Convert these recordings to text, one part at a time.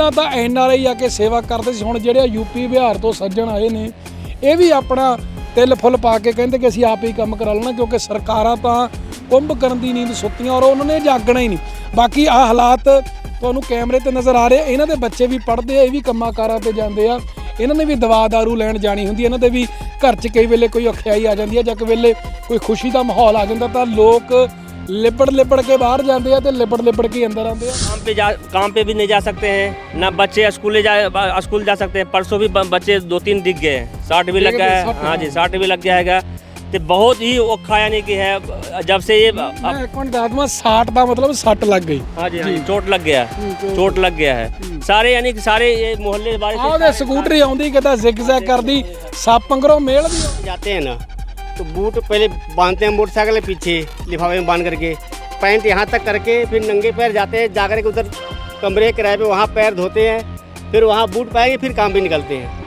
ਪਹਿਲਾਂ ਤਾਂ N R I ਆ ਕੇ ਸੇਵਾ ਕਰਦੇ ਸੀ, ਹੁਣ ਜਿਹੜੇ ਯੂਪੀ ਬਿਹਾਰ ਤੋਂ ਸੱਜਣ ਆਏ ਨੇ, ਇਹ ਵੀ ਆਪਣਾ ਤਿਲ ਫੁੱਲ ਪਾ ਕੇ ਕਹਿੰਦੇ ਕਿ ਅਸੀਂ ਆਪ ਹੀ ਕੰਮ ਕਰਾ ਲੈਣਾ, ਕਿਉਂਕਿ ਸਰਕਾਰਾਂ ਤਾਂ ਕੁੰਭ ਕਰਨ ਦੀ ਨੀਂਦ ਸੁੱਤੀਆਂ ਔਰ ਉਹਨਾਂ ਨੇ ਜਾਗਣਾ ਹੀ ਨਹੀਂ। ਬਾਕੀ ਆ ਹਾਲਾਤ ਤੁਹਾਨੂੰ ਕੈਮਰੇ ਤੇ ਨਜ਼ਰ ਆ ਰਹੇ, ਇਹਨਾਂ ਦੇ ਬੱਚੇ ਵੀ ਪੜ੍ਹਦੇ ਆ, ਇਹ ਵੀ ਕੰਮਾਂ ਕਾਰਾਂ ਤੇ ਜਾਂਦੇ ਆ। ਇਹਨਾਂ ਨੇ ਵੀ ਦਵਾ ਦਾਰੂ ਲੈਣ ਜਾਣੀ ਹੁੰਦੀ ਇਹਨਾਂ ਦੇ ਵੀ ਘਰ 'ਚ ਕਈ ਵੇਲੇ ਕੋਈ ਔਖਿਆਈ ਆ ਜਾਂਦੀ ਹੈ ਜਾਂ ਕਈ ਵੇਲੇ ਕੋਈ ਖੁਸ਼ੀ ਦਾ ਮਾਹੌਲ ਆ ਜਾਂਦਾ, ਤਾਂ ਲੋਕ ਲਿਬੜ ਲਿਬੜ ਕੇ ਬਾਹਰ ਜਾਂਦੇ ਆ ਤੇ ਲਿਬੜ ਲਿਬੜ ਕੇ ਅੰਦਰ ਆਉਂਦੇ ਆ काम पे जा काम पे भी नहीं जा सकते हैं ना बच्चे स्कूल जा स्कूल जा सकते हैं परसों भी ब- बच्चे दो तीन दिख गए हैं साठ भी लग गया है हाँ जी साठ भी लग गया हैगा तो बहुत ही औखा यानी कि है जब से ये अब ਮੈਂ ਇੱਕ ਮਿੰਟ ਦੱਸ ਦਵਾਂ 60 ਦਾ ਮਤਲਬ ਸੱਟ ਲੱਗ ਗਈ हाँ जी हाँ जी चोट लग गया है चोट लग गया है सारे यानी कि सारे ये मोहल्ले वाले ਆਹ ਉਹਦੇ ਸਕੂਟਰੀ ਆਉਂਦੀ ਕਿਤਾ ਜ਼ਿਗਜ਼ੈਗ ਕਰਦੀ ਸੱਪ ਅੰਗਰੋਂ ਮੇਲ ਦੀ जाते हैं ना तो बूट पहले बांधते हैं मोटरसाइकिल पीछे लिफाफे में बाँध करके। पैंट यहाँ तक करके फिर नंगे पैर जाते हैं जा के उधर कमरे किराए पे वहाँ पैर धोते हैं फिर वहाँ बूट पाएँगे फिर काम भी निकलते हैं।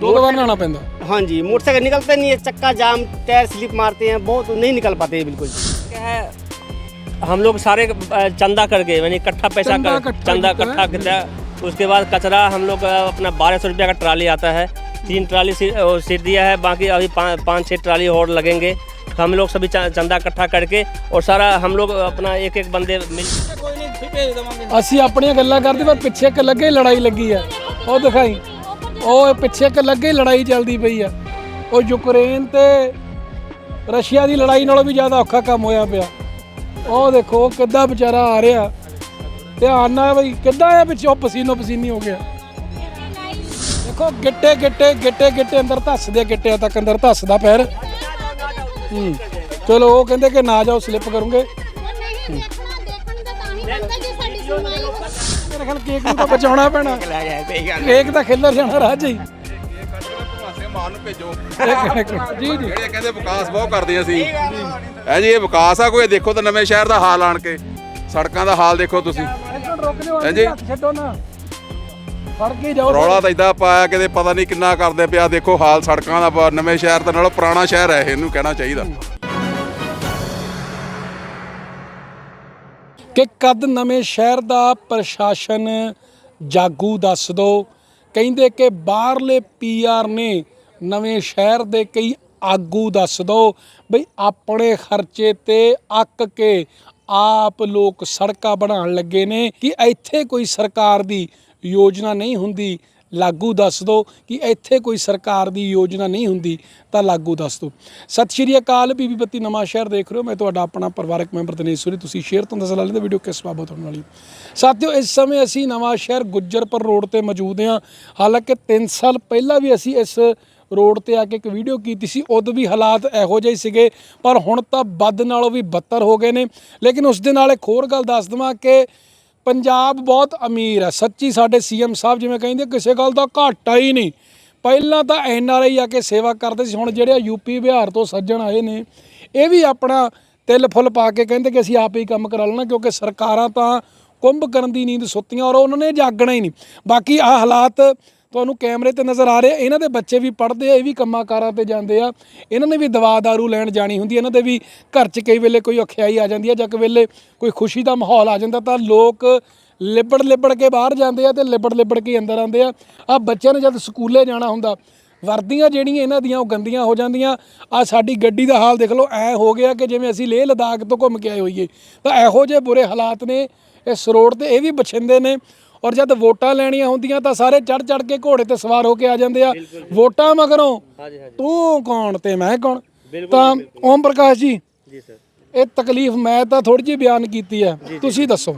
दो बार नहाना पैंदा? हाँ जी मोटरसाइकिल निकलते नहीं है चक्का जाम टायर स्लिप मारते हैं बहुत नहीं निकल पाते हैं बिल्कुल। क्या है हम लोग सारे चंदा कर गए यानी इकट्ठा पैसा कर चंदा इकट्ठा तो किया उसके बाद कचरा हम लोग अपना बारह सौ रुपया का ट्राली आता है तीन ट्राली सी- अ, सीट दिया है बाकी अभी पाँच पाँच छः ट्राली और लगेंगे हम लोग सभी च- चंदा इकट्ठा करके और सारा हम लोग अपना एक एक बंदे मिल ਅਸੀਂ ਆਪਣੀਆਂ ਗੱਲਾਂ ਕਰਦੇ ਪਰ ਪਿੱਛੇ ਇੱਕ ਲੱਗੇ ਹੀ ਲੜਾਈ ਲੱਗੀ ਆ ਉਹ ਦਿਖਾਈ ਉਹ ਪਿੱਛੇ ਇੱਕ ਲੱਗੇ ਹੀ ਲੜਾਈ ਚੱਲਦੀ ਪਈ ਆ ਉਹ ਯੂਕਰੇਨ ਤੇ ਰਸ਼ੀਆ ਦੀ ਲੜਾਈ ਨਾਲੋਂ ਵੀ ਜ਼ਿਆਦਾ ਔਖਾ ਕੰਮ ਹੋਇਆ ਪਿਆ ਉਹ ਦੇਖੋ ਉਹ ਕਿੱਦਾਂ ਵਿਚਾਰਾ ਆ ਰਿਹਾ ਧਿਆਨ ਨਾਲ ਬਈ ਕਿੱਦਾਂ ਆ ਪਿੱਛੇ ਉਹ ਪਸੀਨੋ ਪਸੀਨੀ ਹੋ ਗਿਆ ਦੇਖੋ ਗਿੱਟੇ ਗਿੱਟੇ ਗਿੱਟੇ ਗਿੱਟੇ ਅੰਦਰ ਧੱਸਦੇ ਗਿੱਟਿਆਂ ਤੱਕ ਅੰਦਰ ਧੱਸਦਾ ਪੈਰ। ਹੂੰ। ਚਲੋ ਉਹ ਕਹਿੰਦੇ ਕਿ ਨਾ ਜਾਓ ਸਲਿੱਪ ਕਰੋਗੇ। ਨਹੀਂ ਦੇਖਣਾ ਦੇਖਣ ਦਾ ਤਾਂ ਹੀ ਬੰਦਾ ਜੇ ਸਾਡੀ ਸੁਣਵਾਈ ਮੇਰੇ ਖਿਆਲ ਕੇਕ ਨੂੰ ਤਾਂ ਬਚਾਉਣਾ ਪੈਣਾ। ਕੇਕ ਤਾਂ ਖਿੱਲਰ ਜਾਣਾ ਰਾਜ ਮਾਨ ਨੂੰ ਭੇਜੋ ਜੀ ਜੀ। ਜਿਹੜੇ ਕਹਿੰਦੇ ਵਿਕਾਸ ਬਹੁਤ ਕਰਦੇ ਅਸੀਂ ਹੈ ਜੀ ਇਹ ਵਿਕਾਸ ਆ ਕੋਈ? ਦੇਖੋ ਤਾਂ ਨਵੇਂ ਸ਼ਹਿਰ ਦਾ ਹਾਲ ਆਣ ਕੇ। ਸੜਕਾਂ ਦਾ ਹਾਲ ਦੇਖੋ ਤੁਸੀਂ। ਹਾਂਜੀ। ਛੱਡੋ ਨਾ। ਫੜ ਕੇ ਜਾਓ। ਰੌਲਾ ਤਾਂ ਇਦਾਂ ਪਾਇਆ ਕਿਤੇ ਪਤਾ ਨਹੀਂ ਕਿੰਨਾ ਕਰਦੇ ਪਿਆ। ਦੇਖੋ ਹਾਲ ਸੜਕਾਂ ਦਾ ਬ- ਨਵੇਂ ਸ਼ਹਿਰ ਦਾ ਨਾਲੋਂ ਪੁਰਾਣਾ ਸ਼ਹਿਰ ਹੈ ਇਹ, ਇਹਨੂੰ ਕਹਿਣਾ ਚਾਹੀਦਾ। ਕਿ ਕਦ ਨਵੇਂ ਸ਼ਹਿਰ ਦਾ ਪ੍ਰਸ਼ਾਸਨ ਜਾਗੂ ਦੱਸ ਦੋ? ਕਹਿੰਦੇ ਕਿ ਬਾਹਰਲੇ ਪੀਆਰ ਨੇ ਨਵੇਂ ਸ਼ਹਿਰ ਦੇ ਕਈ ਆਗੂ ਦੱਸ ਦੋ ਬਈ ਆਪਣੇ ਖਰਚੇ ਤੇ ਅੱਕ ਕੇ ਆਪ ਲੋਕ ਸੜਕਾਂ ਬਣਾਉਣ ਲੱਗੇ ਨੇ ਕਿ ਇੱਥੇ ਕੋਈ ਸਰਕਾਰ ਦੀ ਯੋਜਨਾ ਨਹੀਂ ਹੁੰਦੀ, ਲਾਗੂ ਦੱਸ ਦਿਓ ਕਿ ਇੱਥੇ ਕੋਈ ਸਰਕਾਰ ਦੀ ਯੋਜਨਾ ਨਹੀਂ ਹੁੰਦੀ, ਤਾਂ ਲਾਗੂ ਦੱਸ ਦਿਓ ਸਤਿ ਸ਼੍ਰੀ ਅਕਾਲ, ਬੀਬੀ ਬੱਤੀ ਨਵਾਂ ਸ਼ਹਿਰ ਦੇਖ ਰਹੇ ਹੋ। ਮੈਂ ਤੁਹਾਡਾ ਆਪਣਾ ਪਰਿਵਾਰਕ ਮੈਂਬਰ ਦਿਨੇਸ਼ ਤੁਸੀਂ ਸ਼ੇਅਰ ਤੋਂ ਦੱਸ ਲੈਂਦੇ ਵੀਡੀਓ ਕਿਸ ਬਾਬਤ ਹੋਣ ਵਾਲੀ? ਸਾਥੀਓ, ਇਸ ਸਮੇਂ ਅਸੀਂ ਨਵਾਂ ਸ਼ਹਿਰ ਗੁੱਜਰਪੁਰ ਰੋਡ ਤੇ ਮੌਜੂਦ ਹਾਂ। ਹਾਲਾਂਕਿ 3 ਸਾਲ ਪਹਿਲਾਂ ਵੀ ਅਸੀਂ ਇਸ ਰੋਡ ਤੇ ਆ ਕੇ ਇੱਕ ਵੀਡੀਓ ਕੀਤੀ ਸੀ। ਉਦੋਂ ਵੀ ਹਾਲਾਤ ਇਹੋ ਜਿਹੇ ਸੀਗੇ, ਪਰ ਹੁਣ ਤਾਂ ਵੱਧ ਨਾਲੋਂ ਵੀ ਬੱਤਰ ਹੋ ਗਏ ਨੇ। ਲੇਕਿਨ ਉਸ ਦੇ ਨਾਲ ਇੱਕ ਹੋਰ ਗੱਲ ਦੱਸ ਦਵਾਂ ਕਿ ਪੰਜਾਬ ਬਹੁਤ ਅਮੀਰ ਹੈ। ਸੱਚੀ ਸਾਡੇ ਸੀਐਮ ਸਾਹਿਬ ਜਿਵੇਂ ਕਹਿੰਦੇ, ਕਿਸੇ ਗੱਲ ਦਾ ਘਾਟਾ ਹੀ ਨਹੀਂ। ਪਹਿਲਾਂ ਤਾਂ ਐਨ ਆਰ ਆਈ ਆ ਕੇ ਸੇਵਾ ਕਰਦੇ ਸੀ, ਹੁਣ ਜਿਹੜੇ ਯੂਪੀ ਬਿਹਾਰ ਤੋਂ ਸੱਜਣ ਆਏ ਨੇ, ਇਹ ਵੀ ਆਪਣਾ ਤਿਲ ਫੁੱਲ ਪਾ ਕੇ ਕਹਿੰਦੇ ਕਿ ਅਸੀਂ ਆਪ ਹੀ ਕੰਮ ਕਰਾ ਲੈਣਾ, ਕਿਉਂਕਿ ਸਰਕਾਰਾਂ ਤਾਂ ਕੁੰਭ ਕਰਨ ਦੀ ਨੀਂਦ ਸੁੱਤੀਆਂ ਔਰ ਉਹਨਾਂ ਨੇ ਜਾਗਣਾ ਹੀ ਨਹੀਂ। ਬਾਕੀ ਆ ਹਾਲਾਤ ਤੁਹਾਨੂੰ ਕੈਮਰੇ ਤੇ ਨਜ਼ਰ ਆ ਰਹੇ ਇਹਨਾਂ ਦੇ ਬੱਚੇ ਵੀ ਪੜ੍ਹਦੇ ਆ, ਇਹ ਵੀ ਕੰਮਾਂ ਕਾਰਾਂ ਤੇ ਜਾਂਦੇ ਆ। ਇਹਨਾਂ ਨੇ ਵੀ ਦਵਾ ਦਾਰੂ ਲੈਣ ਜਾਣੀ ਹੁੰਦੀ ਇਹਨਾਂ ਦੇ ਵੀ ਘਰ 'ਚ ਕਈ ਵੇਲੇ ਕੋਈ ਔਖਿਆਈ ਆ ਜਾਂਦੀ ਆ ਜਾਂ ਕਈ ਵੇਲੇ ਕੋਈ ਖੁਸ਼ੀ ਦਾ ਮਾਹੌਲ ਆ ਜਾਂਦਾ ਤਾਂ ਲੋਕ ਲਿਬੜ ਲਿਬੜ ਕੇ ਬਾਹਰ ਜਾਂਦੇ ਆ ਤੇ ਲਿਬੜ ਲਿਬੜ ਕੇ ਅੰਦਰ ਆਉਂਦੇ ਆ। ਆ ਬੱਚਿਆਂ ਨੇ ਜਦ ਸਕੂਲੇ ਜਾਣਾ ਹੁੰਦਾ, ਵਰਦੀਆਂ ਜਿਹੜੀਆਂ ਇਹਨਾਂ ਦੀਆਂ ਉਹ ਗੰਦੀਆਂ ਹੋ ਜਾਂਦੀਆਂ। ਆ ਸਾਡੀ ਗੱਡੀ ਦਾ ਹਾਲ ਦੇਖ ਲਓ, ਐ ਹੋ ਗਿਆ ਕਿ ਜਿਵੇਂ ਅਸੀਂ ਲੇਹ ਲਦਾਖ ਤੋਂ ਘੁੰਮ ਕੇ ਆਏ ਹੋਈਏ। ਤਾਂ ਇਹੋ ਜਿਹੇ ਬੁਰੇ ਹਾਲਾਤ ਨੇ ਇਸ ਰੋਡ ਤੇ, ਇਹ ਵੀ ਬਛਿੰਦੇ ਨੇ। ਔਰ ਜਦ ਵੋਟਾਂ ਲੈਣੀਆਂ ਹੁੰਦੀਆਂ ਤਾਂ ਸਾਰੇ ਚੜ ਚੜ ਕੇ ਘੋੜੇ ਤੇ ਸਵਾਰ ਹੋ ਕੇ ਆ ਜਾਂਦੇ ਆ ਵੋਟਾਂ ਮਗਰੋਂ ਤੂੰ ਕੌਣ ਤੇ ਮੈਂ ਕੌਣ ਤਾਂ ਓਮ ਪ੍ਰਕਾਸ਼ ਜੀ जी सर ਇਹ ਤਕਲੀਫ ਮੈਂ ਤਾਂ ਥੋੜੀ ਜਿਹੀ ਬਿਆਨ ਕੀਤੀ ਹੈ ਤੁਸੀਂ ਦੱਸੋ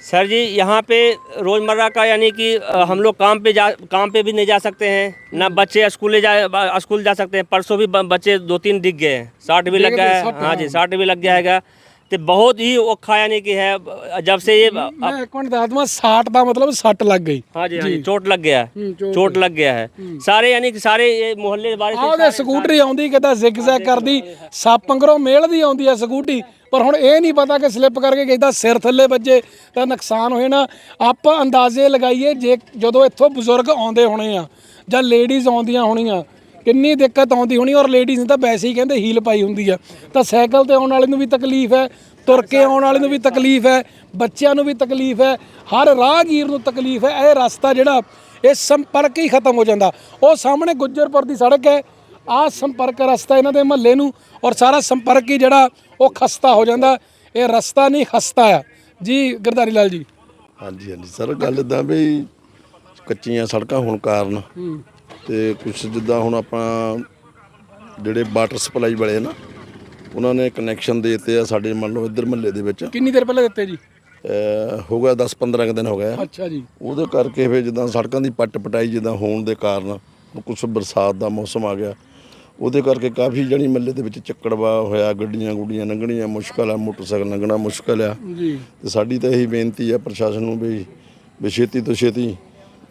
सर जी यहाँ पे रोज़मर्रा का यानी कि अ, हम लोग काम पे जा काम पे भी नहीं जा सकते हैं ना बच्चे स्कूल जा स्कूल जा सकते हैं परसों भी ब- बच्चे दो तीन दिख गए हैं साठ भी लग दिख गया गए, है साठ, हाँ जी हाँ। साठ भी लग गया ਤੇ ਬਹੁਤ ਹੀ ਔਖਾ ਯਾਨੀ ਕਿ ਹੈ ਜਦ ਸੇ ਇਹ ਮੈਂ ਇੱਕ ਮਿੰਟ ਦੱਸ 60 ਸਕੂਟਰੀ ਆਉਂਦੀ ਕਿਦਾਂ ਜ਼ਿਗਜ਼ੈਗ ਕਰਦੀ ਸੱਪ ਆਉਂਦੀ ਆ ਸਕੂਟੀ ਪਰ ਹੁਣ ਇਹ ਨਹੀਂ ਪਤਾ ਕਿ ਸਲਿਪ ਕਰਕੇ ਕਿਦਾਂ ਸਿਰ ਥੱਲੇ ਵੱਜੇ ਤਾਂ ਨੁਕਸਾਨ ਹੋਏ ਨਾ। ਆਪਾਂ ਅੰਦਾਜ਼ੇ ਲਗਾਈਏ ਜੇ ਜਦੋਂ ਇੱਥੋਂ ਬਜ਼ੁਰਗ ਆਉਂਦੇ ਹੋਣੇ ਆ ਜਾਂ ਲੇਡੀਜ਼ ਆਉਂਦੀਆਂ ਹੋਣੀਆਂ ਕਿੰਨੀ ਦਿੱਕਤ ਆਉਂਦੀ ਹੋਣੀ ਔਰ ਲੇਡੀਜ਼ ਨੇ ਤਾਂ ਵੈਸੇ ਹੀ ਕਹਿੰਦੇ ਹੀਲ ਪਾਈ ਹੁੰਦੀ ਆ। ਤਾਂ ਸਾਈਕਲ ਤੇ ਆਉਣ ਵਾਲੇ ਨੂੰ ਵੀ ਤਕਲੀਫ ਹੈ ਤੁਰ ਕੇ ਆਉਣ ਵਾਲੇ ਨੂੰ ਵੀ ਤਕਲੀਫ ਹੈ ਬੱਚਿਆਂ ਨੂੰ ਵੀ ਤਕਲੀਫ ਹੈ ਹਰ ਰਾਹਗੀਰ ਨੂੰ ਤਕਲੀਫ ਹੈ ਇਹ ਰਸਤਾ ਜਿਹੜਾ ਇਹ ਸੰਪਰਕ ਹੀ ਖਤਮ ਹੋ ਜਾਂਦਾ। ਉਹ ਸਾਹਮਣੇ ਗੁੱਜਰਪੁਰ ਦੀ ਸੜਕ ਹੈ ਆਹ ਸੰਪਰਕ ਰਸਤਾ ਇਹਨਾਂ ਦੇ ਮਹੱਲੇ ਨੂੰ ਔਰ ਸਾਰਾ ਸੰਪਰਕ ਹੀ ਜਿਹੜਾ ਉਹ ਖਸਤਾ ਹੋ ਜਾਂਦਾ। ਇਹ ਰਸਤਾ ਨਹੀਂ ਖਸਤਾ ਆ। ਜੀ ਗਰਦਾਰੀ ਲਾਲ ਜੀ। ਹਾਂਜੀ ਹਾਂਜੀ। ਸਰ ਗੱਲ ਇਦਾਂ ਵੀ ਕੱਚੀਆਂ ਸੜਕਾਂ ਹੋਣ ਕਾਰਨ ਤੇ ਕੁਝ ਜਿੱਦਾਂ ਹੁਣ ਆਪਾਂ ਜਿਹੜੇ ਵਾਟਰ ਸਪਲਾਈ ਵਾਲੇ ਨਾ ਉਹਨਾਂ ਨੇ ਕਨੈਕਸ਼ਨ ਦੇ ਦਿੱਤੇ ਆ ਸਾਡੇ ਮੰਨ ਲਓ ਇੱਧਰ ਮਹੱਲੇ ਦੇ ਵਿੱਚ। ਕਿੰਨੀ ਦੇਰ ਪਹਿਲਾਂ ਦਿੱਤੇ ਜੀ? ਅਹ ਹੋ ਗਿਆ 10 15 ਕੁ ਦਿਨ ਹੋ ਗਏ ਆ। ਅੱਛਾ ਜੀ। ਉਹਦੇ ਕਰਕੇ ਫਿਰ ਜਿੱਦਾਂ ਸੜਕਾਂ ਦੀ ਪੱਟ ਪਟਾਈ ਜਿੱਦਾਂ ਹੋਣ ਦੇ ਕਾਰਨ ਕੁਝ ਬਰਸਾਤ ਦਾ ਮੌਸਮ ਆ ਗਿਆ। ਉਹਦੇ ਕਰਕੇ ਕਾਫੀ ਜਣੀ ਮੱਲੇ ਦੇ ਵਿੱਚ ਚੱਕੜਵਾ ਹੋਇਆ ਗੱਡੀਆਂ ਗੁੱਡੀਆਂ ਲੰਘਣੀਆਂ ਮੁਸ਼ਕਲ ਆ ਮੋਟਰਸਾਈਕਲ ਲੰਘਣਾ ਮੁਸ਼ਕਲ ਆ। ਜੀ। ਤੇ ਸਾਡੀ ਤਾਂ ਇਹੀ ਬੇਨਤੀ ਆ ਪ੍ਰਸ਼ਾਸਨ ਨੂੰ ਵੀ ਵੀ ਛੇਤੀ ਤੋਂ ਛੇਤੀ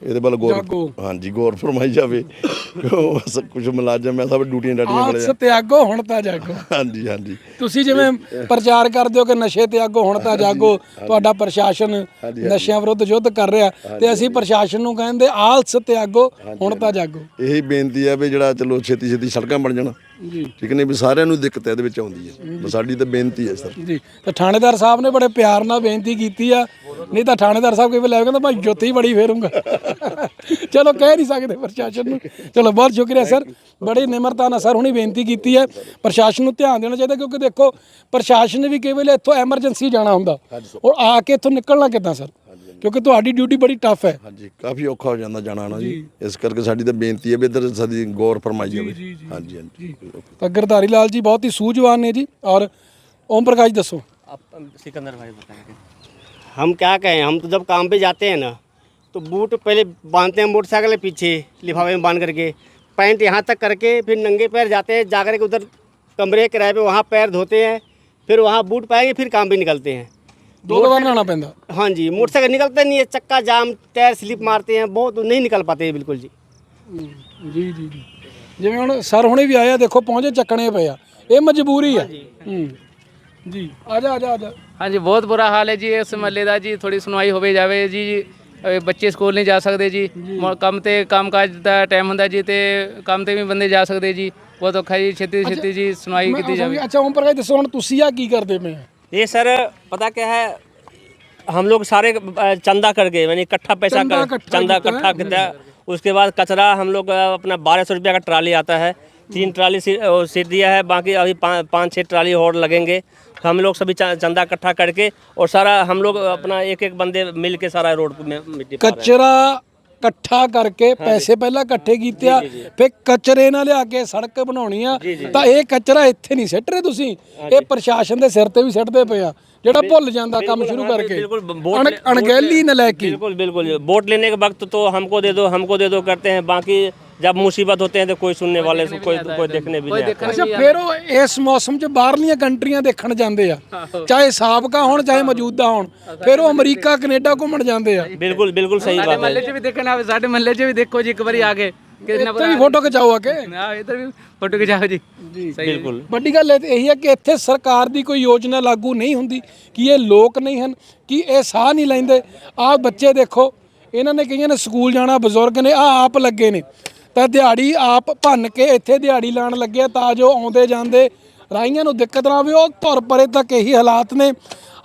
ਇਹਦੇ ਵੱਲ ਗੌਰ ਜਾਗੋ। ਹਾਂਜੀ ਗੌਰ ਫਰਮਾਈ ਜਾਵੇ। ਕੁਝ ਮੁਲਾਜ਼ਮ ਐ ਸਭ ਡਿਊਟੀਆਂ ਡਾਟੀਆਂ ਵਾਲੇ ਆਲਸ ਆ। ਤਿਆਗੋ ਹੁਣ ਤਾਂ ਜਾਗੋ। ਹਾਂਜੀ ਹਾਂਜੀ। ਤੁਸੀਂ ਜਿਵੇਂ ਪ੍ਰਚਾਰ ਕਰਦੇ ਹੋ ਕਿ ਨਸ਼ੇ ਤਿਆਗੋ ਹੁਣ ਤਾਂ ਜਾਗੋ। ਤੁਹਾਡਾ ਪ੍ਰਸ਼ਾਸਨ ਨਸ਼ਿਆਂ ਵਿਰੁੱਧ ਯੁੱਧ ਕਰ ਰਿਹਾ। ਤੇ ਅਸੀਂ ਪ੍ਰਸ਼ਾਸਨ ਨੂੰ ਕਹਿੰਦੇ ਆਲਸ ਤਿਆਗੋ ਹੁਣ ਤਾਂ ਜਾਗੋ। ਇਹੀ ਬੇਨਤੀ ਆ ਵੀ ਜਿਹੜਾ ਚਲੋ ਛੇਤੀ ਛੇਤੀ ਸੜਕਾਂ ਬਣ ਜਾਣ। ਜੀ। ਠੀਕ ਨਹੀਂ ਵੀ ਸਾਰਿਆਂ ਨੂੰ ਦਿੱਕਤ ਇਹਦੇ ਵਿੱਚ ਆਉਂਦੀ ਹੈ। ਸਾਡੀ ਤਾਂ ਬੇਨਤੀ ਹੈ ਸਰ। ਜੀ। ਤੇ ਥਾਣੇਦਾਰ ਸਾਹਿਬ ਨੇ ਬੜੇ ਪਿਆਰ ਨਾਲ ਬੇਨਤੀ ਕੀਤੀ ਆ। ਨਹੀਂ ਤਾਂ ਥਾਣੇਦਾਰ ਸਾਹਿਬ ਕਈ ਵੇਲੇ ਲੈ ਕਹਿੰਦਾ ਮੈਂ ਜੁੱਤੀ ਬੜੀ ਫੇਰੂੰਗਾ। ਚਲੋ ਕਹਿ ਨਹੀਂ ਸਕਦੇ ਪ੍ਰਸ਼ਾਸਨ ਨੂੰ। ਚਲੋ ਬਹੁਤ ਸ਼ੁਕਰੀਆ ਸਰ। ਬੜੀ ਨਿਮਰਤਾ ਨਾਲ ਸਰ ਹੁਣੀ ਬੇਨਤੀ ਕੀਤੀ ਹੈ। ਪ੍ਰਸ਼ਾਸਨ ਨੂੰ ਧਿਆਨ ਦੇਣਾ ਚਾਹੀਦਾ ਕਿਉਂਕਿ ਦੇਖੋ ਪ੍ਰਸ਼ਾਸਨ ਨੇ ਵੀ ਕਈ ਵੇਲੇ ਇੱਥੋਂ ਐਮਰਜੈਂਸੀ ਜਾਣਾ ਹੁੰਦਾ। ਔਰ ਆ ਕੇ ਇੱਥੋਂ ਨਿਕਲਣਾ ਕਿੱਦਾਂ ਸਰ? ਕਿਉਂਕਿ ਤੁਹਾਡੀ ਡਿਊਟੀ ਬੜੀ ਟਫ ਹੈ ਹਾਂਜੀ ਕਾਫੀ ਔਖਾ ਹੋ ਜਾਂਦਾ ਜਾਣਾ ਨਾ ਜੀ ਇਸ ਕਰਕੇ ਸਾਡੀ ਤਾਂ ਬੇਨਤੀ ਹੈ ਵੀ ਇੱਧਰ ਸਾਡੀ ਗੌਰ ਫਰਮਾਈ ਜਾਵੇ ਹਾਂਜੀ ਹਾਂਜੀ ਤਾਂ ਗਰਧਾਰੀ ਲਾਲ ਜੀ ਬਹੁਤ ਹੀ ਸੂਝਵਾਨ ਨੇ ਜੀ ਔਰ ਓਮ ਪ੍ਰਕਾਸ਼ ਦੱਸੋ आप सिकंदर भाई बताएंगे हम क्या कहें हम तो जब काम पे जाते हैं ना तो बूट पहले बांधते हैं मोटरसाइकिल के पीछे लिफाफे में बांध करके पैंट यहाँ तक करके फिर नंगे पैर जाते हैं जा करके उधर कमरे किराए पे वहाँ पैर धोते हैं फिर वहाँ बूट पाएंगे फिर काम पे निकलते हैं ਦੋ ਵਾਰ ਨਹਾਉਣਾ ਪੈਂਦਾ हाँ जी मोटरसाइकिल निकलते नहीं है चक्का जाम टायर स्लिप मारते हैं बहुत नहीं निकल पाते हैं बिल्कुल जी ਜੀ ਜੀ ਜੀ ਜਿਵੇਂ ਹੁਣ ਸਰ ਹੁਣੇ ਵੀ ਆਇਆ ਦੇਖੋ ਪਹੁੰਚੇ ਚੱਕਣੇ ਪਏ ਆ ਇਹ ਮਜਬੂਰੀ ਆ ਹੂੰ ਜੀ ਆ ਜਾ ਆ ਜਾ ਆ ਜਾ ਹਾਂਜੀ ਬਹੁਤ ਬੁਰਾ ਹਾਲ ਹੈ ਜੀ ਇਸ ਮਹੱਲੇ ਦਾ ਜੀ ਥੋੜੀ ਸੁਣਵਾਈ ਹੋਵੇ ਜਾਵੇ ਜੀ ਅਹ ਬੱਚੇ ਸਕੂਲ ਨਹੀਂ ਜਾ ਸਕਦੇ ਜੀ ਮ- ਕੰਮ ਤੇ ਕੰਮਕਾਜ ਦਾ ਟਾਈਮ ਹੁੰਦਾ ਜੀ ਤੇ ਕੰਮ ਤੇ ਵੀ ਬੰਦੇ ਜਾ ਸਕਦੇ ਜੀ ਬਹੁਤ ਔਖਾ ਜੀ ਛੇਤੀ ਤੋਂ ਛੇਤੀ ਜੀ ਸੁਣਵਾਈ ਮੈਂ ਕੀਤੀ ਜਾਵੇ ਅੱਛਾ ਓਮ ਪ੍ਰਕਾਸ਼ ਦੱਸੋ ਹੁਣ ਤੁਸੀਂ ਆ ਕੀ ਕਰਦੇ ਪਏ ਆ ये सर पता क्या है? हम लोग सारे चंदा करके यानी इकट्ठा पैसा कर चंदा इकट्ठा करता उसके बाद कचरा हम लोग अपना बारह सौ रुपये का ट्राली आता है। तीन ट्राली सीट दिया है बाकी अभी पा, पाँच छः ट्राली और लगेंगे। हम लोग सभी चंदा इकट्ठा करके और सारा हम लोग अपना एक एक बंदे मिल के सारा रोड में कचरा ਇਕੱਠਾ ਕਰਕੇ ਪੈਸੇ ਪਹਿਲਾਂ ਇਕੱਠੇ ਕੀਤੇ ਆ ਫਿਰ ਕਚਰੇ ਨਾਲ ਲਿਆ ਕੇ ਸੜਕ ਬਣਾਉਣੀ ਆ ਤਾਂ ਇਹ ਕਚਰਾ ਇੱਥੇ ਨਹੀਂ ਸਿੱਟ ਰਹੇ ਤੁਸੀਂ ਇਹ ਪ੍ਰਸ਼ਾਸਨ ਦੇ ਸਿਰ ਤੇ ਵੀ ਸਿੱਟਦੇ ਪਏ ਆ ਜਿਹੜਾ ਭੁੱਲ ਜਾਂਦਾ ਕੰਮ ਸ਼ੁਰੂ हाँ, ਕਰਕੇ बिल्कुल वोट ਅਣ- ले- ਅਣਗਹਿਲੀ न ਲੈ ਕੇ बिल्कुल बिल्कुल वोट लेने के वक्त तो हमको दे दो हमको दे दो करते हैं बाकी जब मुसीबत होते हैं तो कोई सुनने वाले से कोई कोई देखने भी नहीं आता ਅੱਛਾ ਫਿਰ ਉਹ ਇਸ ਮੌਸਮ 'ਚ ਬਾਹਰਲੀਆਂ ਕੰਟਰੀਆਂ ਦੇਖਣ ਜਾਂਦੇ ਆ ਚਾਹੇ ਸਾਬਕਾ ਹੋਣ ਚਾਹੇ ਮੌਜੂਦਾ ਹੋਣ ਫਿਰ ਉਹ ਅਮਰੀਕਾ ਕੈਨੇਡਾ ਘੁੰਮਣ ਜਾਂਦੇ ਆ बिल्कुल बिल्कुल सही ਸਾਡੇ बात है ਮਹੱਲੇ 'ਚ ਵੀ ਦੇਖਣ ਆਵੇ ਸਾਡੇ ਮਹੱਲੇ 'ਚ ਵੀ ਦੇਖੋ ਜੀ ਇੱਕ ਵਾਰੀ ਆ ਕੇ ਕਿੰਨਾ ਇੱਥੇ ਵੀ ਫੋਟੋ ਖਿਚਾਓ ਆ ਕੇ ਆ ਇੱਧਰ ਵੀ ਫੋਟੋ ਖਿਚਾਓ ਜੀ बिल्कुल ਵੱਡੀ ਗੱਲ ਇਹ ਇਹੀ ਹੈ ਕਿ ਇੱਥੇ ਸਰਕਾਰ ਦੀ ਕੋਈ ਯੋਜਨਾ ਲਾਗੂ ਨਹੀਂ ਹੁੰਦੀ ਕਿ ਇਹ ਲੋਕ ਨਹੀਂ ਹਨ ਕਿ ਇਹ ਸਾਹ ਨਹੀਂ ਲੈਂਦੇ ਆਹ ਬੱਚੇ ਦੇਖੋ ਇਹਨਾਂ ਨੇ ਕਈਆਂ ਨੇ ਸਕੂਲ ਜਾਣਾ ਬਜ਼ੁਰਗ ਨੇ ਆ ਆਪ ਲੱਗੇ ਨੇ ਤਾਂ ਦਿਹਾੜੀ ਆਪ ਭੰਨ ਕੇ ਇੱਥੇ ਦਿਹਾੜੀ ਲਾਣ ਲੱਗੇ ਆ ਤਾਂ ਜੋ ਆਉਂਦੇ ਜਾਂਦੇ ਰਾਈਆਂ ਨੂੰ ਦਿੱਕਤ ਨਾ ਆਵੇ ਉਹ ਧੁਰ ਪਰੇ ਤੱਕ ਇਹੀ ਹਾਲਾਤ ਨੇ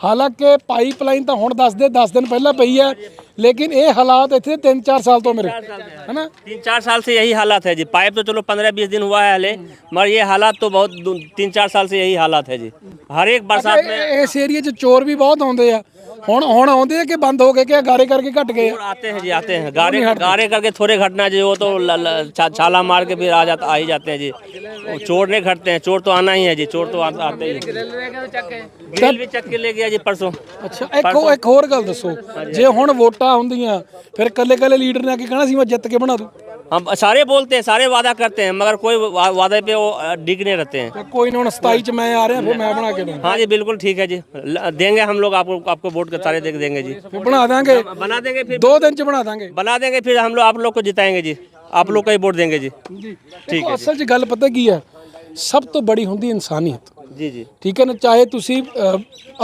ਹਾਲਾਂਕਿ ਪਾਈਪਲਾਈਨ ਤਾਂ ਹੁਣ ਦੱਸ ਦੇ 10 ਦਿਨ ਪਹਿਲਾਂ ਪਈ ਹੈ ਲੇਕਿਨ ਇਹ ਹਾਲਾਤ ਇੱਥੇ 3-4 ਸਾਲ ਤੋਂ ਮੇਰੇ ਹੈਨਾ तीन चार साल से यही हालात है जी पाइप तो चलो पंद्रह बीस दिन हुआ है हले मगर ये हालात तो बहुत दू- तीन चार साल से यही हालात है जी हर एक बरसात में ਇਹ- ਇਸ ਏਰੀਆ 'ਚ ਚੋਰ ਵੀ ਬਹੁਤ ਆਉਂਦੇ ਆ ਹੁਣ ਹੁਣ ਆਉਂਦੇ ਆ ਕਿ ਬੰਦ ਹੋ ਗਏ ਕਿ ਗਾਰੇ ਕਰਕੇ घट गए चोर आते हैं जी आते हैं गारे गारे करके थोड़े घटना जी वो तो ल, ल, छा, छाला मार के फिर आ जाता आ ही जाते हैं जी वो चोर नहीं घटते हैं चोर तो आना ही है जी चोर तो आ, आते ही हैं। ग्रिल भी चक के ले गया जी परसों ਅੱਛਾ ਇੱਕ ਹੋ- ਇੱਕ ਹੋਰ ਗੱਲ ਦੱਸੋ ਜੇ ਹੁਣ ਵੋਟਾਂ ਹੁੰਦੀਆਂ ਫਿਰ ਕੱਲੇ ਕੱਲੇ ਲੀਡਰ ਨੇ ਆ ਕੇ ਕਹਿਣਾ ਸੀ ਮੈਂ ਜਿੱਤ ਕੇ ਬਣਾ ਦੂੰ हम सारे बोलते हैं सारे वादा करते हैं मगर कोई वा- वादे पे वो अ, डिग नहीं रहते हैं ਤੇ ਕੋਈ ਨਾ ਹੁਣ 27 ਚ ਮੈਂ ਆ ਰਿਹਾ ਫਿਰ ਮੈਂ ਬਣਾ ਕੇ ਦੂੰ हाँ जी बिल्कुल ठीक है जी ल- देंगे हम लोग आपको आपको वोट के सारे दे देंगे जी ਫਿਰ ਬਣਾ ਦਾਂਗੇ बना देंगे फिर ਦੋ ਦਿਨ ਚ ਬਣਾ ਦਾਂਗੇ बना देंगे फिर हम लोग आप लोग को जिताएंगे जी आप लोग का ही वोट देंगे जी ਜੀ ਠੀਕ ਹੈ ਅਸਲ 'ਚ ਗੱਲ ਪਤਾ ਕੀ ਹੈ ਸਭ ਤੋਂ ਬੜੀ ਹੁੰਦੀ ਇਨਸਾਨੀਅਤ जी जी ਠੀਕ ਹੈ ਨਾ ਚਾਹੇ ਤੁਸੀਂ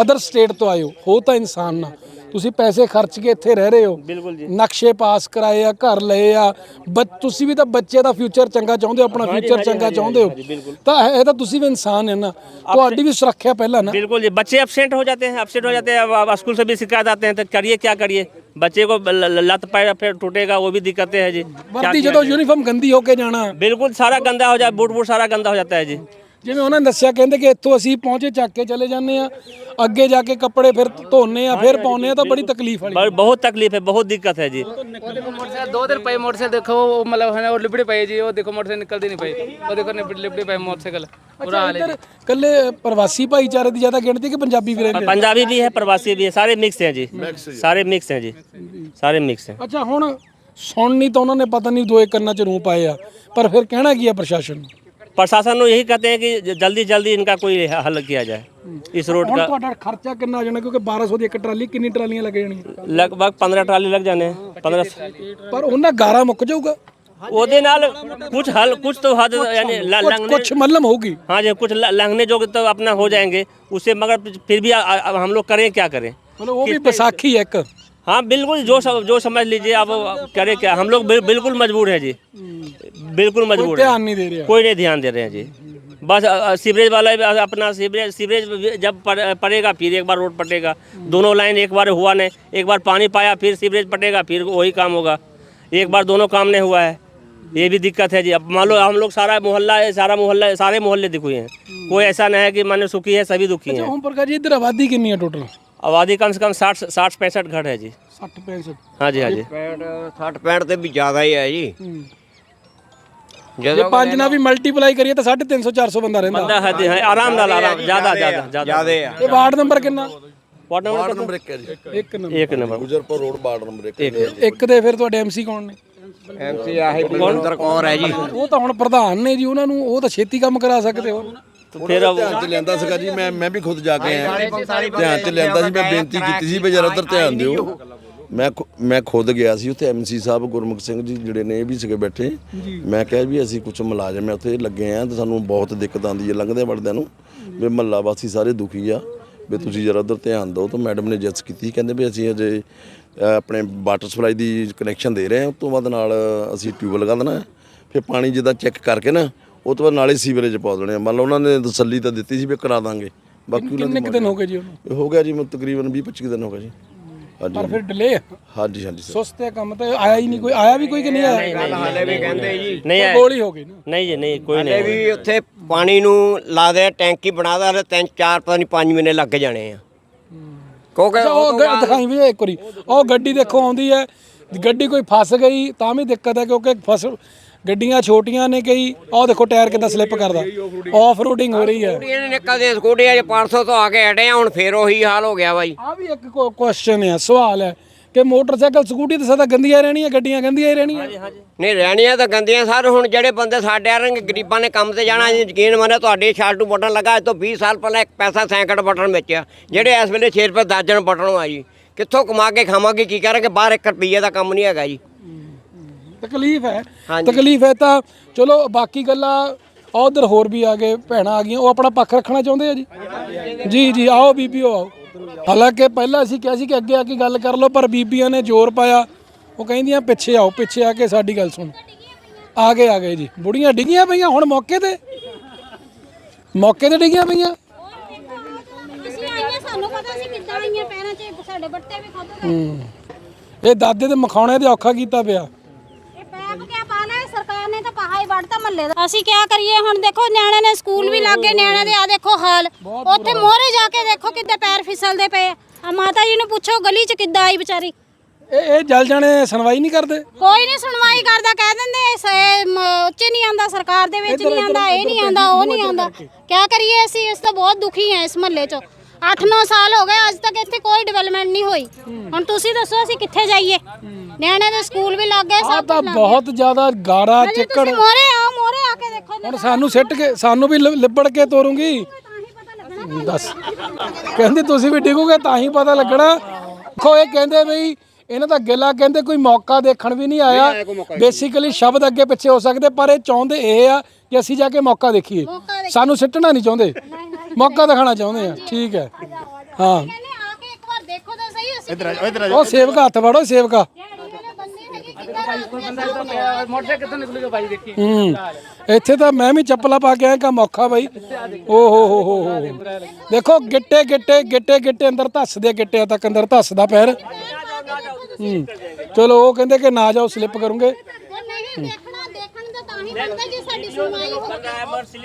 ਅਦਰ ਸਟੇਟ ਤੋਂ ਆਏ ਹੋ ਹੋ ਤਾਂ ਇਨਸਾਨ ਨਾ ਤੁਸੀਂ ਪੈਸੇ ਖਰਚ ਕੇ ਇੱਥੇ ਰਹਿ ਰਹੇ ਹੋ बिल्कुल जी ਨਕਸ਼ੇ ਪਾਸ ਕਰਾਏ ਆ ਘਰ ਲਏ ਆ ਬ- ਤੁਸੀਂ ਵੀ ਤਾਂ ਬੱਚੇ ਦਾ ਫਿਊਚਰ ਚੰਗਾ ਚਾਹੁੰਦੇ ਹੋ ਆਪਣਾ ਫਿਊਚਰ ਚੰਗਾ ਚਾਹੁੰਦੇ ਹੋ ਤਾਂ ਇਹ ਤਾਂ ਤੁਸੀਂ ਵੀ ਇਨਸਾਨ ਹੈ ਨਾ ਤੁਹਾਡੀ ਵੀ ਸੁਰੱਖਿਆ ਪਹਿਲਾਂ ਨਾ बिल्कुल जी बच्चे अपसेंट हो जाते हैं अपसेंट हो जाते हैं अब- अब स्कूल से भी शिकायत आते हैं तो करिए क्या करिए बच्चे को ल- ल- लत पैर फिर टूटेगा वो भी दिक्कतें हैं जी क्या ਵਰਦੀ किया ਜਦੋਂ जाए? ਯੂਨੀਫਾਰਮ ਗੰਦੀ ਹੋ ਕੇ ਜਾਣਾ बिल्कुल सारा गंदा हो जाए बूट बूट सारा गंदा हो जाता है जी ਜਿਵੇਂ ਉਹਨਾਂ ਨੇ ਦੱਸਿਆ ਕਹਿੰਦੇ ਕਿ ਇੱਥੋਂ ਅਸੀਂ ਪਹੁੰਚੇ ਚੱਕ ਕੇ ਚਲੇ ਜਾਂਦੇ ਆ ਅੱਗੇ ਜਾ ਕੇ ਕੱਪੜੇ ਫਿਰ ਧੋਨੇ ਆ ਫਿਰ ਪਾਉਨੇ ਆ ਤਾਂ ਬੜੀ ਤਕਲੀਫ ਵਾਲੀ ब- बहुत तकलीफ है बहुत दिक्कत है जी ਉਹ ਦੇਖੋ ਮੋਟਰਸਾਈਕਲ ਦੋ ਦਿਨ ਪਏ ਮੋਟਰਸਾਈਕਲ ਦੇਖੋ ਉਹ ਮਤਲਬ ਹੈ ਨਾ ਉਹ ਲਿਬੜੇ ਪਏ ਜੀ ਉਹ ਦੇਖੋ ਮੋਟਰਸਾਈਕਲ ਨਿਕਲਦੇ ਨਹੀਂ ਪਏ ਉਹ ਦੇਖੋ ਲਿਬੜੇ ਲਿਬੜੇ ਪਏ ਮੋਟਰਸਾਈਕਲ ਬੁਰਾ ਹਾਲ ਹੈ ਇੱਧਰ ਕੱਲੇ ਪ੍ਰਵਾਸੀ ਭਾਈਚਾਰੇ ਦੀ ਜ਼ਿਆਦਾ ਗਿਣਤੀ ਕਿ ਪੰਜਾਬੀ ਵੀ ਰਹਿੰਦੇ ਆ? पंजाबी भी है प्रवासी भी है सारे मिक्स हैं जी सारे मिक्स हैं जी सारे मिक्स हैं ਅੱਛਾ ਹੁਣ ਸੁਣਨੀ ਤਾਂ ਉਹਨਾਂ ਨੇ ਪਤਾ ਨਹੀਂ ਦੋਏ ਕੰਨਾਂ 'ਚ ਰੂੰ ਪਾਏ ਆ ਪਰ ਫਿਰ ਕਹਿਣਾ ਕੀ ਆ ਪ੍ਰਸ਼ਾਸਨ ਨੂੰ प्रशासन को यही कहते हैं कि जल्दी जल्दी इनका कोई हल किया जाए इस रोड ਹੁਣ का ਤੁਹਾਡਾ ਖਰਚਾ ਕਿੰਨਾ ਆ ਜਾਣਾ ਕਿਉਂਕਿ 1200 ਦੀ ਇੱਕ ਟਰਾਲੀ ਕਿੰਨੀ ਟਰਾਲੀਆਂ ਲੱਗ ਜਾਣੀਆਂ लगभग पंद्रह ट्राली लग जाने हैं पंद्रह ਪਰ ਉਹਨਾਂ ਗਾਰਾ ਮੁੱਕ ਜਾਊਗਾ ਉਹਦੇ ਨਾਲ कुछ हल कुछ तो हद यानी ल- ਕੁਝ लंघने ਕੁਝ ਮੱਲਮ होगी हाँ जी कुछ ल- लंघने जो तो अपना हो जाएंगे उससे मगर फिर भी आ- आ- हम लोग करें क्या करें ਮਤਲਬ ਉਹ ਵੀ ਵਿਸਾਖੀ ਹੈ ਇੱਕ हाँ बिल्कुल जो सम, जो समझ लीजिए अब करे क्या? हम लोग बिल्कुल मजबूर हैं जी। बिल्कुल मजबूर है। नहीं दे रहे कोई नहीं ध्यान दे रहे हैं जी। बस सीवरेज वाला अपना सीवरेज सीवरेज जब पड़ेगा फिर एक बार रोड पटेगा दोनों लाइन एक बार हुआ नहीं एक बार पानी पाया फिर सीवरेज पटेगा फिर वही काम होगा। एक बार दोनों काम नहीं हुआ है। ये भी दिक्कत है जी। अब मान लो हम लोग सारा मोहल्ला है सारा मोहल्ला सारे मोहल्ले दिख हुए हैं। कोई ऐसा नहीं है कि माने सुखी है सभी दुखी अच्छा, है। इधर आबादी कितनी है टोटल ਆਬਾਦੀ ਕਮ ਸੇ ਕਮ 60 60 65 ਘੜ ਹੈ ਜੀ। 60 65 ਹਾਂਜੀ ਹਾਂਜੀ। 65 60 65 ਤੇ ਵੀ ਜ਼ਿਆਦਾ ਹੀ ਹੈ ਜੀ। ਜੇ ਪੰਜ ਨਾਲ ਵੀ ਮਲਟੀਪਲਾਈ ਕਰੀਏ ਤਾਂ 350 400 ਬੰਦਾ ਰਹਿੰਦਾ। ਬੰਦਾ ਹੈ ਜੀ ਹਾਂ ਆਰਾਮ ਨਾਲ ਆਰਾਮ ਜ਼ਿਆਦਾ ਜ਼ਿਆਦਾ ਜ਼ਿਆਦਾ ਆ ਇਹ ਵਾਰਡ ਨੰਬਰ ਕਿੰਨਾ? ਵਾਰਡ ਨੰਬਰ ਇੱਕ ਨੰਬਰ। ਇੱਕ number. Gujarpur road ward number 1 ਇੱਕ ਦੇ ਫਿਰ ਤੁਹਾਡੇ ਐਮਸੀ ਕੌਣ ਨੇ? ਐਮਸੀ ਆਹੀ ਬਲਵਿੰਦਰ ਕੌਰ ਹੈ ਜੀ। ਉਹ ਤਾਂ ਹੁਣ ਪ੍ਰਧਾਨ ਨੇ ਜੀ ਉਹਨਾਂ ਨੂੰ ਉਹ ਤਾਂ ਛੇਤੀ ਕੰਮ ਕਰਾ ਸਕਦੇ ਹੋ। ਫਿਰ ਧਿਆਨ ਚ ਲੈਂਦਾ ਸੀਗਾ ਜੀ ਮੈਂ ਮੈਂ ਵੀ ਖੁਦ ਜਾ ਕੇ ਆਇਆ। ਧਿਆਨ ਚ ਲੈਂਦਾ ਸੀ ਮੈਂ ਬੇਨਤੀ ਕੀਤੀ ਸੀ ਵੀ ਜਰਾ ਉਧਰ ਧਿਆਨ ਦਿਓ। ਮੈਂ ਮੈਂ ਖੁਦ ਗਿਆ ਸੀ ਉੱਥੇ ਐਮਸੀ ਸਾਹਿਬ ਗੁਰਮੁਖ ਸਿੰਘ ਜੀ ਜਿਹੜੇ ਨੇ ਇਹ ਵੀ ਸੀਗੇ ਬੈਠੇ। ਮੈਂ ਕਿਹਾ ਵੀ ਅਸੀਂ ਕੁਝ ਮੁਲਾਜ਼ਮ ਆ ਉੱਥੇ ਲੱਗੇ ਆ ਤੇ ਸਾਨੂੰ ਬਹੁਤ ਦਿੱਕਤ ਆਉਂਦੀ ਹੈ ਲੰਘਦੇ ਵੜਦਿਆਂ ਨੂੰ। ਵੀ ਮਹੱਲਾ ਵਾਸੀ ਸਾਰੇ ਦੁਖੀ ਆ ਵੀ ਤੁਸੀਂ ਜਰਾ ਉਧਰ ਧਿਆਨ ਦਿਓ। ਤਾਂ ਮੈਡਮ ਨੇ ਜੱਜ ਕੀਤੀ ਕਹਿੰਦੇ ਵੀ ਅਸੀਂ ਅਜੇ ਆਪਣੇ ਵਾਟਰ ਸਪਲਾਈ ਦੀ ਕਨੈਕਸ਼ਨ ਦੇ ਰਹੇ ਹਾਂ ਉਸ ਤੋਂ ਬਾਅਦ ਨਾਲ ਅਸੀਂ ਟਿਊਬ ਲਗਾ ਦੇਣਾ। ਹੈ। ਫਿਰ ਪਾਣੀ ਜਿੱਦਾਂ ਚੈੱਕ ਕਰਕੇ ਨਾ ਉਹ ਤੋਂ ਬਾਅਦ ਨਾਲੇ ਸੀਵਰੇਜ ਪਾ ਦੇਣੇ ਆ। ਮੰਨ ਲਓ ਉਹਨਾਂ ਨੇ ਤਸੱਲੀ ਤਾਂ ਦਿੱਤੀ ਸੀ ਵੀ ਕਰਾ ਦਾਂਗੇ। ਬਾਕੀ ਉਹਨਾਂ ਕਿੰਨੇ ਦਿਨ ਹੋ ਗਏ ਜੀ ਉਹਨੂੰ? ਹੋ ਗਿਆ ਜੀ ਮੈਨੂੰ ਤਕਰੀਬਨ 20 25 ਦਿਨ ਹੋ ਗਏ ਜੀ। ਪਰ ਫਿਰ ਡਿਲੇ ਹਾਂਜੀ ਹਾਂਜੀ ਸਰ। ਕੰਮ ਤਾਂ ਆਇਆ ਹੀ ਨਹੀਂ ਕੋਈ। ਆਇਆ ਵੀ ਕੋਈ ਕਿ ਨਹੀਂ ਆਇਆ? ਹਾਲੇ ਵੀ ਕਹਿੰਦੇ ਜੀ। ਨਹੀਂ ਆਇਆ। ਗੋਲੀ ਹੋ ਗਈ ਨਾ। ਨਹੀਂ ਜੀ ਨਹੀਂ ਕੋਈ ਹਾਲੇ ਵੀ ਉੱਥੇ ਪਾਣੀ ਨੂੰ ਲਾ ਦੇ ਟੈਂਕੀ ਬਣਾ ਦਾ ਹਾਲੇ ਤਿੰਨ ਚਾਰ ਪਤਾ ਨਹੀਂ 5 ਮਹੀਨੇ ਲੱਗ ਜਾਣੇ ਆ। ਕਿਉਂਕਿ ਉਹ ਦਿਖਾਈ ਵੀ ਇੱਕ ਵਾਰੀ। ਉਹ ਗੱਡੀ ਦੇਖੋ ਆਉਂਦੀ ਹੈ ਗੱਡੀ ਕੋਈ ਫਸ ਗਈ ਤਾਂ ਵੀ ਦਿੱਕਤ ਹੈ ਕਿਉਂਕਿ ਫਸ ਗੱਡੀਆਂ ਛੋਟੀਆਂ ਨੇ ਕਈ ਉਹ ਦੇਖੋ ਟਾਇਰ ਕਿੱਦਾਂ ਸਲਿੱਪ ਕਰਦਾ। ਆਫ ਰੋਡਿੰਗ ਹੋ ਰਹੀ ਹੈ। ਸਕੂਟੀਆਂ ਨੇ ਨਿਕਲਦੇ ਸਕੂਟੀਆਂ 'ਚ 500 ਤੋਂ ਆ ਕੇ ਹਟੇ ਆ ਹੁਣ ਫੇਰ ਉਹੀ ਹਾਲ ਹੋ ਗਿਆ ਬਾਈ। ਆ ਵੀ ਇੱਕ ਕੁਐਸਚਨ ਹੈ ਸਵਾਲ ਹੈ ਕਿ ਮੋਟਰਸਾਈਕਲ ਸਕੂਟੀ ਤੇ ਸਦਾ ਗੰਦੀਆਂ ਰਹਿਣੀਆਂ ਗੱਡੀਆਂ ਗੰਦੀਆਂ ਹੀ ਰਹਿਣੀਆਂ? ਨਹੀਂ ਰਹਿਣੀਆਂ ਤਾਂ ਗੰਦੀਆਂ ਸਰ ਹੁਣ ਜਿਹੜੇ ਬੰਦੇ ਸਾਡੇ ਆਰੰਗ ਗਰੀਬਾਂ ਨੇ ਕੰਮ ਤੇ ਜਾਣਾ ਯਕੀਨ ਮੰਨੋ ਤੁਹਾਡੇ ਸ਼ਾਲਟੂ ਬਟਨ ਲੱਗਾ ਅੱਜ ਤੋਂ 20 ਸਾਲ ਪਹਿਲਾਂ ਇੱਕ ਪੈਸਾ ਸੈਂਕੜ ਬਟਨ ਵੇਚਿਆ ਜਿਹੜੇ ਇਸ ਵੇਲੇ 6 ਰੁਪਏ ਦਰਜਨ ਬਟਨ ਆ ਜੀ। ਕਿੱਥੋਂ ਕਮਾ ਕੇ ਖਾਵਾਂਗੇ ਕੀ ਕਰਾਂਗੇ? ਬਾਹਰ 1 ਰੁਪਈਏ ਦਾ ਕੰਮ ਨਹੀਂ ਹੈਗਾ ਜੀ। ਤਕਲੀਫ ਹੈ। ਤਕਲੀਫ ਹੈ ਤਾਂ ਚਲੋ ਬਾਕੀ ਗੱਲਾਂ ਉਧਰ ਹੋਰ ਵੀ ਆ ਗਏ ਭੈਣਾਂ ਆ ਗਈਆਂ ਉਹ ਆਪਣਾ ਪੱਖ ਰੱਖਣਾ ਚਾਹੁੰਦੇ ਆ ਜੀ? ਜੀ ਜੀ ਆਓ ਬੀਬੀਓ ਆਓ। ਹਾਲਾਂਕਿ ਪਹਿਲਾਂ ਅਸੀਂ ਕਿਹਾ ਸੀ ਕਿ ਅੱਗੇ ਆ ਕੇ ਗੱਲ ਕਰ ਲਓ ਪਰ ਬੀਬੀਆਂ ਨੇ ਜ਼ੋਰ ਪਾਇਆ। ਉਹ ਕਹਿੰਦੀਆਂ ਪਿੱਛੇ ਆਓ ਪਿੱਛੇ ਆ ਕੇ ਸਾਡੀ ਗੱਲ ਸੁਣ। ਆ ਗਏ ਆ ਗਏ ਜੀ। ਬੁੜੀਆਂ ਡਿੱਗੀਆਂ ਪਈਆਂ ਹੁਣ ਮੌਕੇ ਤੇ? ਮੌਕੇ ਤੇ ਡਿੱਗੀਆਂ ਪਈਆਂ? ਅਸੀਂ ਆਈਆਂ ਸਾਨੂੰ ਪਤਾ ਸੀ ਕਿੱਦਾਂ ਆਈਆਂ ਪੈਰਾਂ 'ਚ ਸਾਡੇ ਬੱਟੇ ਵੀ ਖੁੱਦ ਹੂੰ। ਇਹ ਦਾਦੇ ਦੇ ਮਖਾਉਣੇ ਤੇ ਔਖਾ ਕੀਤਾ ਪਿਆ। ਪਾਣਾ ਹੈ ਸਰਕਾਰ ਨੇ ਤਾਂ ਪਹਾ ਹੀ ਵੜਤਾ ਮੱਲੇ ਦਾ। ਅਸੀਂ ਕਿਆ ਕਰੀਏ ਹੁਣ? ਦੇਖੋ ਨਿਆਣੇ ਨੇ ਸਕੂਲ ਵੀ ਲੱਗ ਗਏ ਨਿਆਣੇ ਦੇ ਆ ਦੇਖੋ ਹਾਲ। ਉੱਥੇ ਮੋਹਰੇ ਜਾ ਕੇ ਦੇਖੋ ਕਿੱਦਾਂ ਪੈਰ ਫਿਸਲਦੇ ਪਏ ਆ। ਮਾਤਾ ਜੀ ਨੂੰ ਪੁੱਛੋ ਗਲੀ 'ਚ ਕਿੱਦਾਂ ਆਈ ਵਿਚਾਰੀ? ਇਹ ਇਹ ਜਲ ਜਾਣੇ ਸੁਣਵਾਈ ਨਹੀਂ ਕਰਦੇ? ਕੋਈ ਨਹੀਂ ਸੁਣਵਾਈ ਕਰਦਾ ਕਹਿ ਦਿੰਦੇ ਇਸ ਇਹ ਮ- ਉੱਚ ਨਹੀਂ ਆਂਦਾ ਸਰਕਾਰ ਦੇ ਵਿੱਚ ਨਹੀਂ ਆਂਦਾ ਇਹ ਨਹੀਂ ਆਂਦਾ ਉਹ ਨਹੀਂ ਆਂਦਾ ਕਿਆ ਕਰੀਏ ਅਸੀਂ? ਇਸ ਤੋਂ ਬਹੁਤ ਦੁਖੀ ਹਾਂ ਇਸ ਮਹੱਲੇ 'ਚ। 8-9 ਸਾਲ ਹੋ ਗਏ ਅੱਜ ਤੱਕ ਇੱਥੇ ਕੋਈ ਡਿਵੈਲਪਮੈਂਟ ਨਹੀਂ ਹੋਈ। ਹੁਣ ਤੁਸੀਂ ਦੱਸੋ ਅਸੀਂ ਕਿੱਥੇ ਜਾਈਏ? ਨਿਆਣੇ ਦੇ ਸਕੂਲ ਵੀ ਲੱਗ ਗਏ ਸਭ ਤਾਂ ਬਹੁਤ ਜ਼ਿਆਦਾ ਗਾੜਾ ਚਿੱਕੜ ਤੁਸੀਂ ਮੋਰੇ ਆਓ ਮੋਰੇ ਆ ਕੇ ਦੇਖੋ ਹੁਣ ਸਾਨੂੰ ਸਿੱਟ ਕੇ ਸਾਨੂੰ ਵੀ ਲਿ- ਕੇ ਤੋਰੂਗੀ। ਦੱਸ। ਕਹਿੰਦੀ ਤੁਸੀਂ ਵੀ ਡਿੱਗੋਗੇ ਤਾਂ ਹੀ ਪਤਾ ਲੱਗਣਾ। ਦੇਖੋ ਇਹ ਕਹਿੰਦੇ ਬਈ ਇਹਨਾਂ ਦਾ ਗਿਲਾ ਕਹਿੰਦੇ ਕੋਈ ਮੌਕਾ ਦੇਖਣ ਵੀ ਨਹੀਂ ਆਇਆ। ਬੇਸਿਕਲੀ ਸ਼ਬਦ ਅੱਗੇ ਪਿੱਛੇ ਹੋ ਸਕਦੇ ਪਰ ਇਹ ਚਾਹੁੰਦੇ ਇਹ ਆ ਕਿ ਅਸੀਂ ਜਾ ਕੇ ਮੌਕਾ ਦੇਖੀਏ। ਸਾਨੂੰ ਸਿੱਟਣਾ ਨਹੀਂ ਚਾਹੁੰਦੇ। ਮੌਕਾ ਦਿਖਾਣਾ ਚਾਹੁੰਦੇ ਆ। ਠੀਕ ਹੈ। ਹਾਂ। ਕਹਿੰਦੇ ਆ ਕੇ ਇੱਕ ਵਾਰ ਦੇਖੋ ਤਾਂ ਸਹੀ ਅਸੀਂ ਇਧਰ ਆ ਜਾਓ ਇਧਰ ਆ ਜਾਓ। ਉਹ ਸੇਵਕਾ ਹੱਥ ਫੜੋ ਸੇਵਕਾ। ਮੋਟਰਸਾਈਕਲ ਕਿੱਥੋਂ ਨਿਕਲੂਗਾ ਭਾਈ ਦੇਖੀ ਹੂੰ। ਇੱਥੇ ਤਾਂ ਮੈਂ ਵੀ ਚੱਪਲਾਂ ਪਾ ਕੇ ਆਇਆ, ਕੰਮ ਔਖਾ ਬਾਈ। ਓ ਹੋ ਹੋ ਹੋ ਹੋ ਦੇਖੋ, ਗਿੱਟੇ ਗਿੱਟੇ ਗਿੱਟੇ ਗਿੱਟੇ ਅੰਦਰ ਧੱਸਦੇ ਗਿੱਟਿਆਂ ਤੱਕ ਅੰਦਰ ਧੱਸਦਾ ਪੈਰ। ਹੂੰ। ਚਲੋ, ਉਹ ਕਹਿੰਦੇ ਕਿ ਨਾ ਜਾਓ, ਸਲਿੱਪ ਕਰੋਗੇ।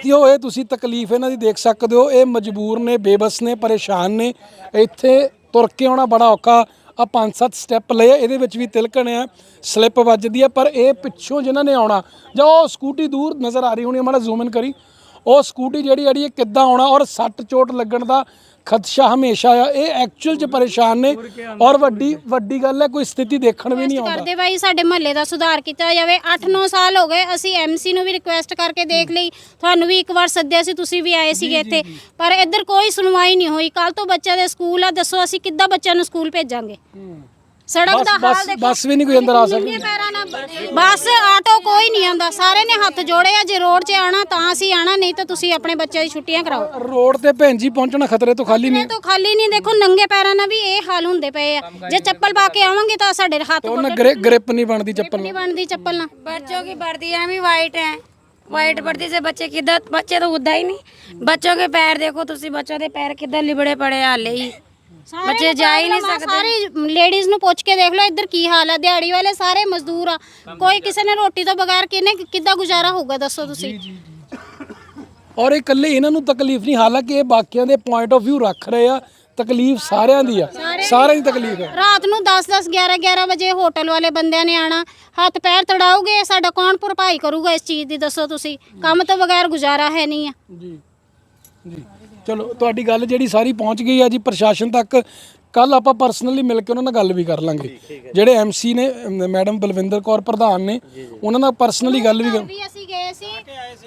ਕਿਉਂ ਇਹ ਤੁਸੀਂ ਤਕਲੀਫ ਇਹਨਾਂ ਦੀ ਦੇਖ ਸਕਦੇ ਹੋ, ਇਹ ਮਜਬੂਰ ਨੇ, ਬੇਬਸ ਨੇ, ਪਰੇਸ਼ਾਨ ਨੇ। ਇੱਥੇ ਤੁਰ ਕੇ ਆਉਣਾ ਬੜਾ ਔਖਾ। ਆ ਪੰਜ ਸੱਤ ਸਟੈਪ ਲਏ ਇਹਦੇ ਵਿੱਚ ਵੀ ਤਿਲਕਣ ਆ, ਸਲਿੱਪ ਵੱਜਦੀ ਆ, ਪਰ ਇਹ ਪਿੱਛੋਂ ਜਿਨ੍ਹਾਂ ਨੇ ਆਉਣਾ, ਜਾਂ ਉਹ ਸਕੂਟੀ ਦੂਰ ਨਜ਼ਰ ਆ ਰਹੀ ਹੋਣੀ ਮਾੜਾ ਜ਼ੂਮ ਇਨ ਕਰੀ, ਉਹ ਸਕੂਟੀ ਜਿਹੜੀ ਜਿਹੜੀ ਇਹ ਕਿੱਦਾਂ ਆਉਣਾ ਔਰ ਸੱਟ ਚੋਟ ਲੱਗਣ ਦਾ ਖਦਸ਼ਾ ਹਮੇਸ਼ਾ ਆ। ਇਹ ਐਕਚੁਅਲ ਚ ਪਰੇਸ਼ਾਨ ਨੇ ਔਰ ਵੱਡੀ ਵੱਡੀ ਗੱਲ ਹੈ ਕੋਈ ਸਥਿਤੀ ਦੇਖਣ ਵੀ ਨਹੀਂ ਆਉਂਦਾ। ਕਰਦੇ ਬਾਈ ਸਾਡੇ ਮਹੱਲੇ ਦਾ ਸੁਧਾਰ ਕੀਤਾ ਜਾਵੇ। 8-9 ਸਾਲ ਹੋ ਗਏ ਅਸੀਂ ਐਮਸੀ ਨੂੰ ਵੀ ਰਿਕੁਐਸਟ ਕਰਕੇ ਦੇਖ ਲਈ। ਤੁਹਾਨੂੰ ਵੀ ਇੱਕ ਵਾਰ ਸੱਦਿਆ ਸੀ ਤੁਸੀਂ ਵੀ ਆਏ ਸੀਗੇ ਇੱਥੇ। ਪਰ ਇੱਧਰ ਕੋਈ ਸੁਣਵਾਈ ਨਹੀਂ ਹੋਈ। ਕੱਲ ਤੋਂ ਬੱਚਿਆਂ ਦੇ ਸਕੂਲ ਆ ਦੱਸੋ ਅਸੀਂ ਕਿੱਦਾਂ ਬੱਚਿਆਂ ਨੂੰ ਸਕੂਲ ਭੇਜਾਂਗੇ? ਸੜਕ ਦਾ ਹਾਲ ਬੱਸ- ਦੇਖੋ। ਬੱਸ ਵੀ ਨਹੀਂ ਕੋਈ ਅੰਦਰ ਆ ਸਕਦੀ। ਨੰਗੇ ਪੈਰਾਂ ਨਾਲ ਬੱਸ ਆਟੋ ਕੋਈ ਨਹੀਂ ਆਂਦਾ ਸਾਰੇ ਨੇ ਹੱਥ ਜੋੜੇ ਆ ਜੇ ਰੋਡ 'ਚ ਆਣਾ ਤਾਂ ਅਸੀਂ ਆਣਾ ਨਹੀਂ ਤਾਂ ਤੁਸੀਂ ਆਪਣੇ ਬੱਚਿਆਂ ਦੀ ਛੁੱਟੀਆਂ ਕਰਾਓ ਰੋਡ ਤੇ ਭੈਣ ਜੀ ਪਹੁੰਚਣਾ ਖਤਰੇ ਤੋਂ ਖਾਲੀ ਨਹੀਂ ਇਹ ਤਾਂ ਖਾਲੀ ਨਹੀਂ ਦੇਖੋ ਨੰਗੇ ਪੈਰਾਂ ਨਾਲ ਵੀ ਇਹ ਹਾਲ ਹੁੰਦੇ ਪਏ ਆ ਜੇ ਚੱਪਲ ਪਾ ਕੇ ਆਵਾਂਗੇ ਤਾਂ ਸਾਡੇ ਹੱਥ ਉਹਨਾਂ ਗ੍ਰਿਪ ਨਹੀਂ ਬਣਦੀ ਚੱਪਲ ਨਹੀਂ ਬਣਦੀ ਚੱਪਲ ਨਾਲ बच्चों की वर्दियाँ भी वाइट हैं वाइट वर्दी से बच्चे किधर बच्चे तो उदा ही नहीं बच्चों के पैर देखो तुसी बच्चों के पैर किधर लिबड़े पड़े हाले ही ਬੱਚੇ ਜਾ ਹੀ ਨਹੀਂ ਸਕਦੇ। ਸਾਰੇ ਲੇਡੀਜ਼ ਨੂੰ ਪੁੱਛ ਕੇ ਦੇਖ ਲਓ ਇੱਧਰ ਕੀ ਹਾਲ ਆ ਦਿਹਾੜੀ ਵਾਲੇ ਸਾਰੇ ਮਜ਼ਦੂਰ ਆ। ਕੋਈ ਕਿਸੇ ਨੇ ਰੋਟੀ ਤੋਂ ਬਗੈਰ ਕਿਨੇ ਕਿੱਦਾਂ ਗੁਜ਼ਾਰਾ ਹੋਊਗਾ ਦੱਸੋ ਤੁਸੀਂ। ਔਰ ਇਹ ਇਕੱਲੇ ਇਹਨਾਂ ਨੂੰ ਤਕਲੀਫ ਨਹੀਂ ਹਾਲਾਂਕਿ ਇਹ ਬਾਕੀਆਂ ਦੇ ਪੁਆਇੰਟ ਆਫ View ਰੱਖ ਰਹੇ ਆ ਤਕਲੀਫ ਸਾਰਿਆਂ ਦੀ ਆ। ਸਾਰਿਆਂ ਦੀ ਤਕਲੀਫ ਹੈ ਰਾਤ ਨੂੰ 10 10 11 11 ਵਜੇ ਹੋਟਲ ਵਾਲੇ ਬੰਦਿਆਂ ਨੇ ਆਣਾ ਹੱਥ ਪੈਰ ਤੜਾਓਗੇ ਸਾਡਾ ਕੌਣ ਭਰਪਾਈ ਕਰੂਗਾ ਇਸ ਚੀਜ਼ ਦੀ ਦੱਸੋ ਤੁਸੀਂ। ਕੰਮ ਤੋਂ ਬਗੈਰ ਗੁਜ਼ਾਰਾ ਹੈ ਨਹੀਂ ਆ। ਜੀ ਜੀ। ਚਲੋ ਤੁਹਾਡੀ ਗੱਲ ਜਿਹੜੀ ਸਾਰੀ ਪਹੁੰਚ ਗਈ ਆ ਜੀ ਪ੍ਰਸ਼ਾਸਨ ਤੱਕ ਕੱਲ ਆਪਾਂ ਪਰਸਨਲੀ ਮਿਲ ਕੇ ਉਹਨਾਂ ਨਾਲ ਗੱਲ ਵੀ ਕਰ ਲਾਂਗੇ। ਜਿਹੜੇ ਐਮਸੀ ਨੇ ਮੈਡਮ ਬਲਵਿੰਦਰ ਕੌਰ ਪ੍ਰਧਾਨ ਨੇ ਉਹਨਾਂ ਨਾਲ ਪਰਸਨਲੀ ਗੱਲ ਵੀ ਕਰ ਵੀ ਅਸੀਂ ਗਏ ਸੀ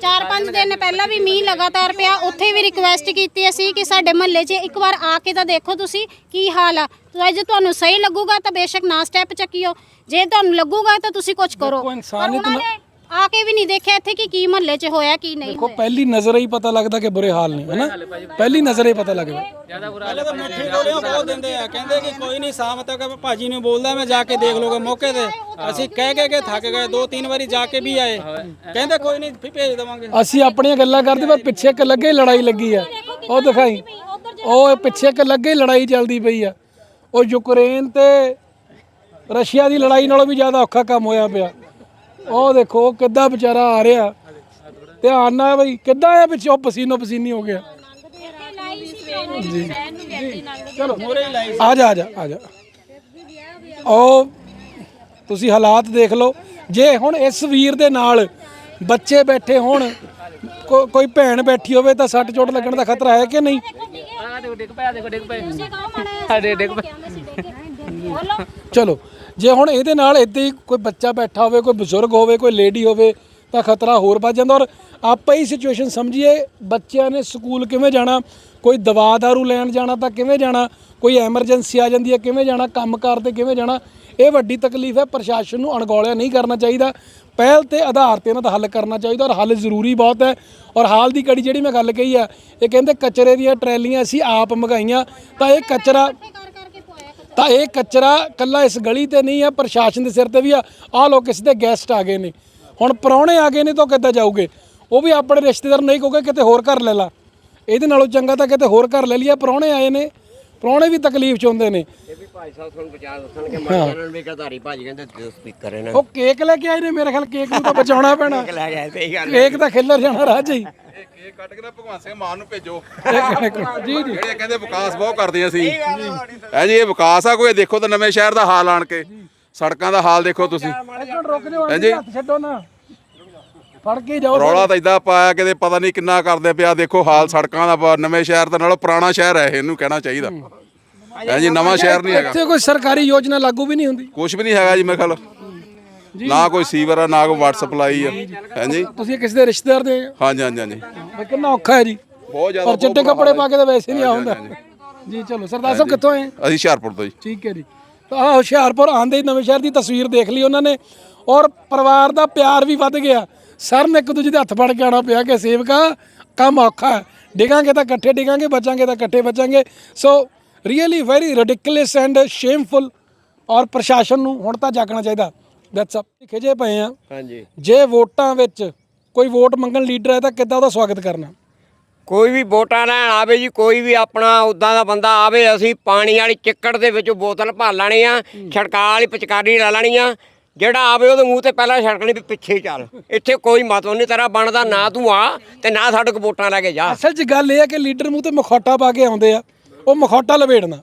4-5 ਦਿਨ ਪਹਿਲਾਂ ਵੀ ਮੀਂਹ ਲਗਾਤਾਰ ਪਿਆ ਉੱਥੇ ਵੀ ਰਿਕੁਐਸਟ ਕੀਤੀ ਅਸੀਂ ਕਿ ਸਾਡੇ ਮਹੱਲੇ 'ਚ ਇੱਕ ਵਾਰ ਆ ਕੇ ਤਾਂ ਦੇਖੋ ਤੁਸੀਂ ਕੀ ਹਾਲ ਆ। ਤਾਂ ਜੇ ਤੁਹਾਨੂੰ ਸਹੀ ਲੱਗੂਗਾ ਤਾਂ ਬੇਸ਼ੱਕ ਨਾ ਸਟੈਪ ਚੱਕਿਓ ਜੇ ਤੁਹਾਨੂੰ ਲੱਗੂਗਾ ਤਾਂ ਤੁਸੀਂ ਕੁਝ ਕਰੋ। ਪਰ ਇਨਸਾਨੀਅਤ ਉਹਨਾਂ ਨੇ ਆ ਕੇ ਵੀ ਨਹੀਂ ਦੇਖਿਆ ਇੱਥੇ ਕਿ ਕੀ ਮਹੱਲੇ 'ਚ ਹੋਇਆ ਕੀ ਨਹੀਂ ਦੇਖੋ ਪਹਿਲੀ ਨਜ਼ਰ ਹੀ ਪਤਾ ਲੱਗਦਾ ਕਿ ਬੁਰੇ ਹਾਲ ਨੇ ਹੈਨਾ? ਪਹਿਲੀ ਨਜ਼ਰ ਹੀ ਪਤਾ ਲੱਗਦਾ। ਪਹਿਲੇ ਤਾਂ ਮਿੱਠੀ ਗੋਲੀਆਂ ਬਹੁਤ ਦਿੰਦੇ ਆ। ਕਹਿੰਦੇ ਕਿ ਕੋਈ ਨਹੀਂ ਸ਼ਾਮ ਤੱਕ ਭਾਜੀ ਨੂੰ ਬੋਲਦਾ ਮੈਂ ਜਾ ਕੇ ਦੇਖ ਲੂਗਾ ਮੌਕੇ ਤੇ। ਅਸੀਂ ਕਹਿ ਕਹਿ ਕੇ ਥੱਕ ਗਏ ਦੋ ਤਿੰਨ ਵਾਰੀ ਜਾ ਕੇ ਵੀ ਆਏ। ਕਹਿੰਦੇ ਕੋਈ ਨਹੀਂ ਫਿਰ ਭੇਜ ਦੇਵਾਂਗੇ। ਅਸੀਂ ਆਪਣੀਆਂ ਗੱਲਾਂ ਕਰਦੇ ਪਰ ਪਿੱਛੇ ਇੱਕ ਲੱਗੇ ਲੜਾਈ ਲੱਗੀ ਆ। ਉਹ ਦਿਖਾਈ। ਉਹ ਪਿੱਛੇ ਇੱਕ ਲੱਗੇ ਲੜਾਈ ਚੱਲਦੀ ਪਈ ਆ। ਉਹ ਯੂਕਰੇਨ ਤੇ ਰਸ਼ੀਆ ਦੀ ਲੜਾਈ ਨਾਲੋਂ ਵੀ ਜ਼ਿਆਦਾ ਔਖਾ ਕੰਮ ਹੋਇਆ ਪਿਆ। ਉਹ ਦੇਖੋ ਕਿੱਦਾਂ ਵਿਚਾਰਾ ਆ ਰਿਹਾ। ਧਿਆਨ ਨਾਲ ਬਈ ਕਿੱਦਾਂ ਆ ਪਿੱਛੇ ਉਹ ਪਸੀਨੋ ਪਸੀਨੀ ਹੋ ਗਿਆ। ਜੀ। ਚਲੋ ਆ ਜਾ ਆ ਜਾ ਆ ਜਾ। ਉਹ ਤੁਸੀਂ ਹਾਲਾਤ ਦੇਖ ਲਓ। ਜੇ ਹੁਣ ਇਸ ਵੀਰ ਦੇ ਨਾਲ ਬੱਚੇ ਬੈਠੇ ਹੋਣ ਕੋਈ ਭੈਣ ਬੈਠੀ ਹੋਵੇ ਤਾਂ ਸੱਟ ਚੋਟ ਲੱਗਣ ਦਾ ਖਤਰਾ ਹੈ ਕਿ ਨਹੀਂ? ਆ ਦੇਖੋ ਡਿੱਗ ਪਿਆ ਦੇਖੋ ਡਿੱਗ ਪਿਆ। ਸਾਡੇ ਡਿੱਗ ਬੋਲੋ। ਚਲੋ। ਜੇ ਹੁਣ ਇਹਦੇ ਨਾਲ ਇੱਦਾਂ ਹੀ ਕੋਈ ਬੱਚਾ ਬੈਠਾ ਹੋਵੇ, ਕੋਈ ਬਜ਼ੁਰਗ ਹੋਵੇ, ਕੋਈ ਲੇਡੀ ਹੋਵੇ, ਤਾਂ ਖਤਰਾ ਹੋਰ ਵੱਧ ਜਾਂਦਾ। ਔਰ ਆਪਾਂ ਹੀ ਸਿਚੁਏਸ਼ਨ ਸਮਝੀਏ, ਬੱਚਿਆਂ ਨੇ ਸਕੂਲ ਕਿਵੇਂ ਜਾਣਾ? ਕੋਈ ਦਵਾ ਦਾਰੂ ਲੈਣ ਜਾਣਾ ਤਾਂ ਕਿਵੇਂ ਜਾਣਾ? ਕੋਈ ਐਮਰਜੈਂਸੀ ਆ ਜਾਂਦੀ ਹੈ, ਕਿਵੇਂ ਜਾਣਾ? ਕੰਮਕਾਰ ਤੇ ਕਿਵੇਂ ਜਾਣਾ? ਇਹ ਵੱਡੀ ਤਕਲੀਫ ਹੈ, ਪ੍ਰਸ਼ਾਸਨ ਨੂੰ ਅਣਗੌਲਿਆ ਨਹੀਂ ਕਰਨਾ ਚਾਹੀਦਾ। ਪਹਿਲ ਤੇ ਆਧਾਰ ਤੇ ਇਹਨਾਂ ਦਾ ਹੱਲ ਕਰਨਾ ਚਾਹੀਦਾ ਔਰ ਹੱਲ ਜ਼ਰੂਰੀ ਬਹੁਤ ਹੈ। ਔਰ ਹਾਲ ਦੀ ਕੜੀ ਜਿਹੜੀ ਮੈਂ ਗੱਲ ਕਹੀ ਆ ਇਹ ਕਹਿੰਦੇ ਕਚਰੇ ਦੀਆਂ ਟਰੈਲੀਆਂ ਅਸੀਂ ਆਪ ਮੰਗਾਈਆਂ, ਤਾਂ ਇਹ ਕਚਰਾ ਤਾਂ ਇਹ ਕਚਰਾ ਕੱਲਾ ਇਸ ਗਲੀ ਤੇ ਨਹੀਂ ਆ ਪ੍ਰਸ਼ਾਸਨ ਦੇ ਸਿਰ ਤੇ ਵੀ ਆ। ਆਹ ਲੋਕ ਕਿਸੇ ਦੇ ਗੈਸਟ ਆ ਗਏ ਨੇ। ਹੁਣ ਪ੍ਰਾਹੁਣੇ ਆ ਗਏ ਨੇ ਤਾਂ ਉਹ ਕਿੱਦਾਂ ਜਾਊਗੇ? ਉਹ ਵੀ ਆਪਣੇ ਰਿਸ਼ਤੇਦਾਰ ਨਹੀਂ ਕਹੋਗੇ ਕਿਤੇ ਹੋਰ ਘਰ ਲੈ ਲਾ। ਇਹਦੇ ਨਾਲੋਂ ਚੰਗਾ ਤਾਂ ਕਿਤੇ ਹੋਰ ਘਰ ਲੈ ਲਈਏ। ਪ੍ਰਾਹੁਣੇ ਆਏ ਨੇ। ਪ੍ਰਾਹੁਣੇ ਵੀ ਤਕਲੀਫ ਚ ਹੁੰਦੇ ਨੇ। ਇਹ ਵੀ ਭਾਈ ਸਾਹਿਬ ਤੁਹਾਨੂੰ ਬਚਾ ਦੱਸਣਗੇ ਮਾਰਨ ਨੂੰ ਵੀ ਗਧਾਰੀ ਭਾਜੀ ਕਹਿੰਦੇ ਸਪੀਕਰ ਇਹਨਾਂ ਉਹ ਕੇਕ ਲੈ ਕੇ ਆਏ ਨੇ ਮੇਰੇ ਖਿਆਲ ਕੇਕ ਨੂੰ ਤਾਂ ਬਚਾਉਣਾ ਪੈਣਾ। ਲੈ ਗਏ ਸਹੀ ਗੱਲ ਕੇਕ ਤਾਂ ਖਿੱਲਰ ਜਾਣਾ ਰਾਜ ਹੀ। ਇਹ ਕੇਕ ਕੱਟ ਕੇ ਨਾ ਭਗਵਾਨ ਸਿੰਘ ਮਾਨ ਨੂੰ ਭੇਜੋ। ਜੀ ਜੀ। ਜਿਹੜੇ ਕਹਿੰਦੇ ਵਿਕਾਸ ਬਹੁਤ ਕਰਦੇ ਅਸੀਂ। ਹੈ ਜੀ ਇਹ ਵਿਕਾਸ ਆ ਕੋਈ ਦੇਖੋ ਤਾਂ ਨਵੇਂ ਸ਼ਹਿਰ ਦਾ ਹਾਲ ਆਣ ਕੇ। ਸੜਕਾਂ ਦਾ ਹਾਲ ਦੇਖੋ ਤੁਸੀਂ। ਰੁਕ ਜਾਓ ਹੱਥ ਛੱਡੋ ਨਾ। ਫੜ ਕੇ ਜਾਓ ਰੌਲਾ ਤਾਂ ਇਦਾਂ ਪਾਇਆ ਕਿਤੇ ਪਤਾ ਨਹੀਂ ਕਿੰਨਾ ਕਰਦੇ ਪਿਆ। ਦੇਖੋ ਹਾਲ ਸੜਕਾਂ ਦਾ ਨਵੇਂ ਸ਼ਹਿਰ ਦੇ ਨਾਲੋਂ ਪੁਰਾਣਾ ਸ਼ਹਿਰ ਹੈ ਇਹ, ਇਹਨੂੰ ਕਹਿਣਾ ਚਾਹੀਦਾ। ਹੈ। ਜੀ ਨਵਾਂ ਸ਼ਹਿਰ ਨਹੀਂ ਹੈਗਾ। ਇੱਥੇ ਕੋਈ ਸਰਕਾਰੀ ਯੋਜਨਾ ਲਾਗੂ ਵੀ ਨਹੀਂ ਹੁੰਦੀ। ਕੁਝ ਵੀ ਨਹੀਂ ਹੈਗਾ ਜੀ ਮੇਰੇ ਖਿਆਲ। ਨਾ ਕੋਈ ਸੀਵਰ ਆ ਨਾ ਕੋਈ ਵਾਟਰ ਸਪਲਾਈ ਆ। ਹੈ ਜੀ? ਤੁਸੀਂ ਕਿਸੇ ਦੇ ਰਿਸ਼ਤੇਦਾਰ ਦੇ ਹਾਂਜੀ ਹਾਂਜੀ ਹਾਂਜੀ। ਬਈ ਕਿੰਨਾ ਔਖਾ ਹੈ ਜੀ। ਬਹੁਤ ਜ਼ਿਆਦਾ ਔਰ ਚਿੱਟੇ ਕੱਪੜੇ ਪਾ ਕੇ ਤਾਂ ਵੈਸੇ ਨਹੀਂ ਆਉਂਦਾ। ਜੀ ਚਲੋ ਸਰਦਾਰ ਸਾਹਿਬ ਕਿੱਥੋਂ ਆਏ? ਅਸੀਂ ਹੁਸ਼ਿਆਰਪੁਰ ਤੋਂ ਜੀ। ਠੀਕ ਹੈ ਜੀ। ਤਾਂ ਆਹ ਹੁਸ਼ਿਆਰਪੁਰ ਆਂਦੇ ਹੀ ਨਵੇਂ ਸ਼ਹਿਰ ਦੀ ਤਸਵੀਰ ਦੇਖ ਲਈ ਉਹਨਾਂ ਨੇ। ਔਰ ਪਰਿਵਾਰ ਦਾ ਪਿਆਰ ਵੀ ਵੱਧ ਗਿਆ। ਸਰ ਨੇ ਇੱਕ ਦੂਜੇ ਦੇ ਹੱਥ ਫੜ ਕੇ ਆਉਣਾ ਪਿਆ ਕਿ ਸੇਵਕਾ ਕੰਮ ਔਖਾ ਡਿਗਾਂਗੇ ਤਾਂ ਇਕੱਠੇ ਡਿਗਾਂਗੇ ਬਚਾਂਗੇ ਤਾਂ ਇਕੱਠੇ ਬਚਾਂਗੇ। So really very ridiculous and shameful ਔਰ ਪ੍ਰਸ਼ਾਸਨ ਨੂੰ ਹੁਣ ਤਾਂ ਜਾਗਣਾ ਚਾਹੀਦਾ। ਦੈਟਸ ਅਪ ਖਿਜੇ ਪਏ ਆ। ਹਾਂਜੀ। ਜੇ ਵੋਟਾਂ ਵਿੱਚ ਕੋਈ ਵੋਟ ਮੰਗਣ ਲੀਡਰ ਹੈ ਤਾਂ ਕਿੱਦਾਂ ਉਹਦਾ ਸਵਾਗਤ ਕਰਨਾ? ਕੋਈ ਵੀ ਵੋਟਾਂ ਲੈਣ ਆਵੇ ਜੀ ਕੋਈ ਵੀ ਆਪਣਾ ਉਦਾਂ ਦਾ ਬੰਦਾ ਆਵੇ ਅਸੀਂ ਪਾਣੀ ਵਾਲੀ ਚਿੱਕੜ ਦੇ ਵਿੱਚੋਂ ਬੋਤਲ ਭਰ ਲੈਣੀ ਆ ਛੜਕਾ ਵਾਲੀ ਪਿਚਕਾਰੀ ਲੈ ਲੈਣੀ ਆ ਜਿਹੜਾ ਆਵੇ ਉਹਦੇ ਮੂੰਹ ਤੇ ਪਹਿਲਾਂ ਛੜਕਣੀ ਵੀ ਪਿੱਛੇ ਚੱਲ। ਇੱਥੇ ਕੋਈ ਮਤਲਬ ਨਹੀਂ ਤੇਰਾ ਬਣਦਾ ਨਾ ਤੂੰ ਆ ਤੇ ਨਾ ਸਾਡੇ ਕੋਲ ਵੋਟਾਂ ਲੈ ਕੇ ਜਾ। ਅਸਲ 'ਚ ਗੱਲ ਇਹ ਹੈ ਕਿ ਲੀਡਰ ਮੂੰਹ ਤੇ ਮਖੌਟਾ ਪਾ ਕੇ ਆਉਂਦੇ ਆ ਉਹ ਮਖੌਟਾ ਲਵੇੜਨਾ।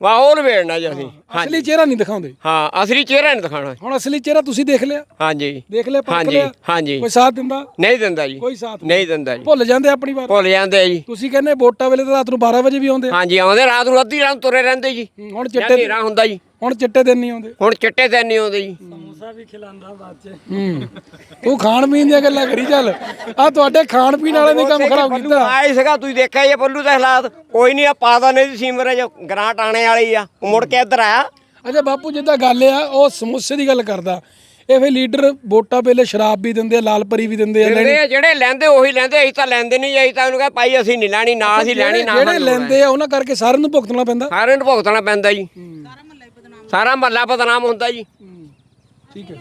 ਵਾਹ ਉਹ ਲਵੇੜਨਾ ਜੀ ਅਸੀਂ। ਅਸਲੀ ਚਿਹਰਾ ਨਹੀਂ ਦਿਖਾਉਂਦੇ। ਹਾਂ ਅਸਲੀ ਚਿਹਰਾ ਨਹੀਂ ਦਿਖਾਣਾ ਹੁਣ ਅਸਲੀ ਚਿਹਰਾ ਤੁਸੀਂ ਦੇਖ ਲਿਆ। ਹਾਂਜੀ। ਦੇਖ ਲਿਆ ਹਾਂਜੀ ਲਿਆ। ਹਾਂਜੀ। ਕੋਈ ਸਾਥ ਦਿੰਦਾ? ਨਹੀਂ ਦਿੰਦਾ ਜੀ। ਕੋਈ ਸਾਥ ਨਹੀਂ ਦਿੰਦਾ। ਜੀ। ਭੁੱਲ ਜਾਂਦੇ ਆਪਣੀ ਵਾਰ। ਭੁੱਲ ਜਾਂਦੇ ਆ ਜੀ। ਤੁਸੀਂ ਕਹਿੰਦੇ ਵੋਟਾਂ ਵੇਲੇ ਤਾਂ ਰਾਤ ਨੂੰ 12 ਵਜੇ ਵੀ ਆਉਂਦੇ। ਹਾਂਜੀ ਆਉਂਦੇ ਰਾਤ ਨੂੰ ਅੱਧੀ ਰਾਤ ਤੁਰੇ ਰਹਿੰਦੇ ਜੀ। ਹੁਣ ਚਿੱਟੇ ਹਨੇਰਾ ਹੁੰਦਾ ਜੀ। ਹੁਣ ਚਿੱਟੇ ਦਿਨ ਨਹੀਂ ਆਉਂਦੇ। ਹੁਣ ਚਿੱਟੇ ਦਿਨ ਨਹੀਂ ਆਉਂਦੇ ਜੀ। ਹੂੰ। ਤੂੰ ਖਾਣ ਪੀਣ ਦੀਆਂ ਗੱਲਾਂ ਕਰੀ ਚੱਲ। ਆ ਤੁਹਾਡੇ ਖਾਣ ਪੀਣ ਵਾਲੇ ਨੇ ਕੰਮ ਖਰਾਬ ਕੀਤਾ। ਆਇਆ ਸੀਗਾ ਤੁਸੀਂ ਦੇਖਿਆ ਇਹ ਬੱਲੂ ਦੇ ਹਾਲਾਤ। ਕੋਈ ਨਹੀਂ ਆ ਪਾਦਾ ਨਹੀਂ ਸੀ ਸੀਮਰੇ ਜੋ ਗ੍ਰਾਂਟ ਆਣੇ ਵਾਲੀ ਆ। ਉਹ ਮੁੜ ਕੇ ਇੱਧਰ ਆਇਆ। ਅੱਛਾ ਬਾਪੂ ਜਿੱਦਾਂ ਗੱਲ ਆ ਉਹ ਸਮੋਸੇ ਦੀ ਗੱਲ ਕਰਦਾ। ਇਹ ਫੇ ਲੀਡਰ ਵੋਟਾਂ ਵੇਲੇ ਸ਼ਰਾਬ ਵੀ ਦਿੰਦੇ ਆ ਲਾਲ ਪਰੀ ਵੀ ਦਿੰਦੇ ਆ ਜਿਹੜੇ ਜਿਹੜੇ ਲੈਂਦੇ ਉਹੀ ਲੈਂਦੇ ਅਸੀਂ ਤਾਂ ਲੈਂਦੇ ਨਹੀਂ ਅਸੀਂ ਤਾਂ ਉਹਨੂੰ ਕਹੇ ਭਾਈ ਅਸੀਂ ਨਹੀਂ ਲੈਣੀ ਨਾ ਅਸੀਂ ਲੈਣੀ ਨਾ ਜਿਹੜੇ। ਲੈਂਦੇ ਆ ਉਹਨਾਂ ਕਰਕੇ ਸਾਰਿਆਂ ਨੂੰ ਭੁਗਤਣਾ ਪੈਂਦਾ। ਸਾਰਿਆਂ ਨੂੰ ਭੁਗਤਣਾ ਪੈਂਦਾ ਜੀ। ਸਾਰਾ ਮਹੱਲਾ ਬਦਨਾਮ ਹੁੰਦਾ ਜੀ। ਠੀਕ ਹੈ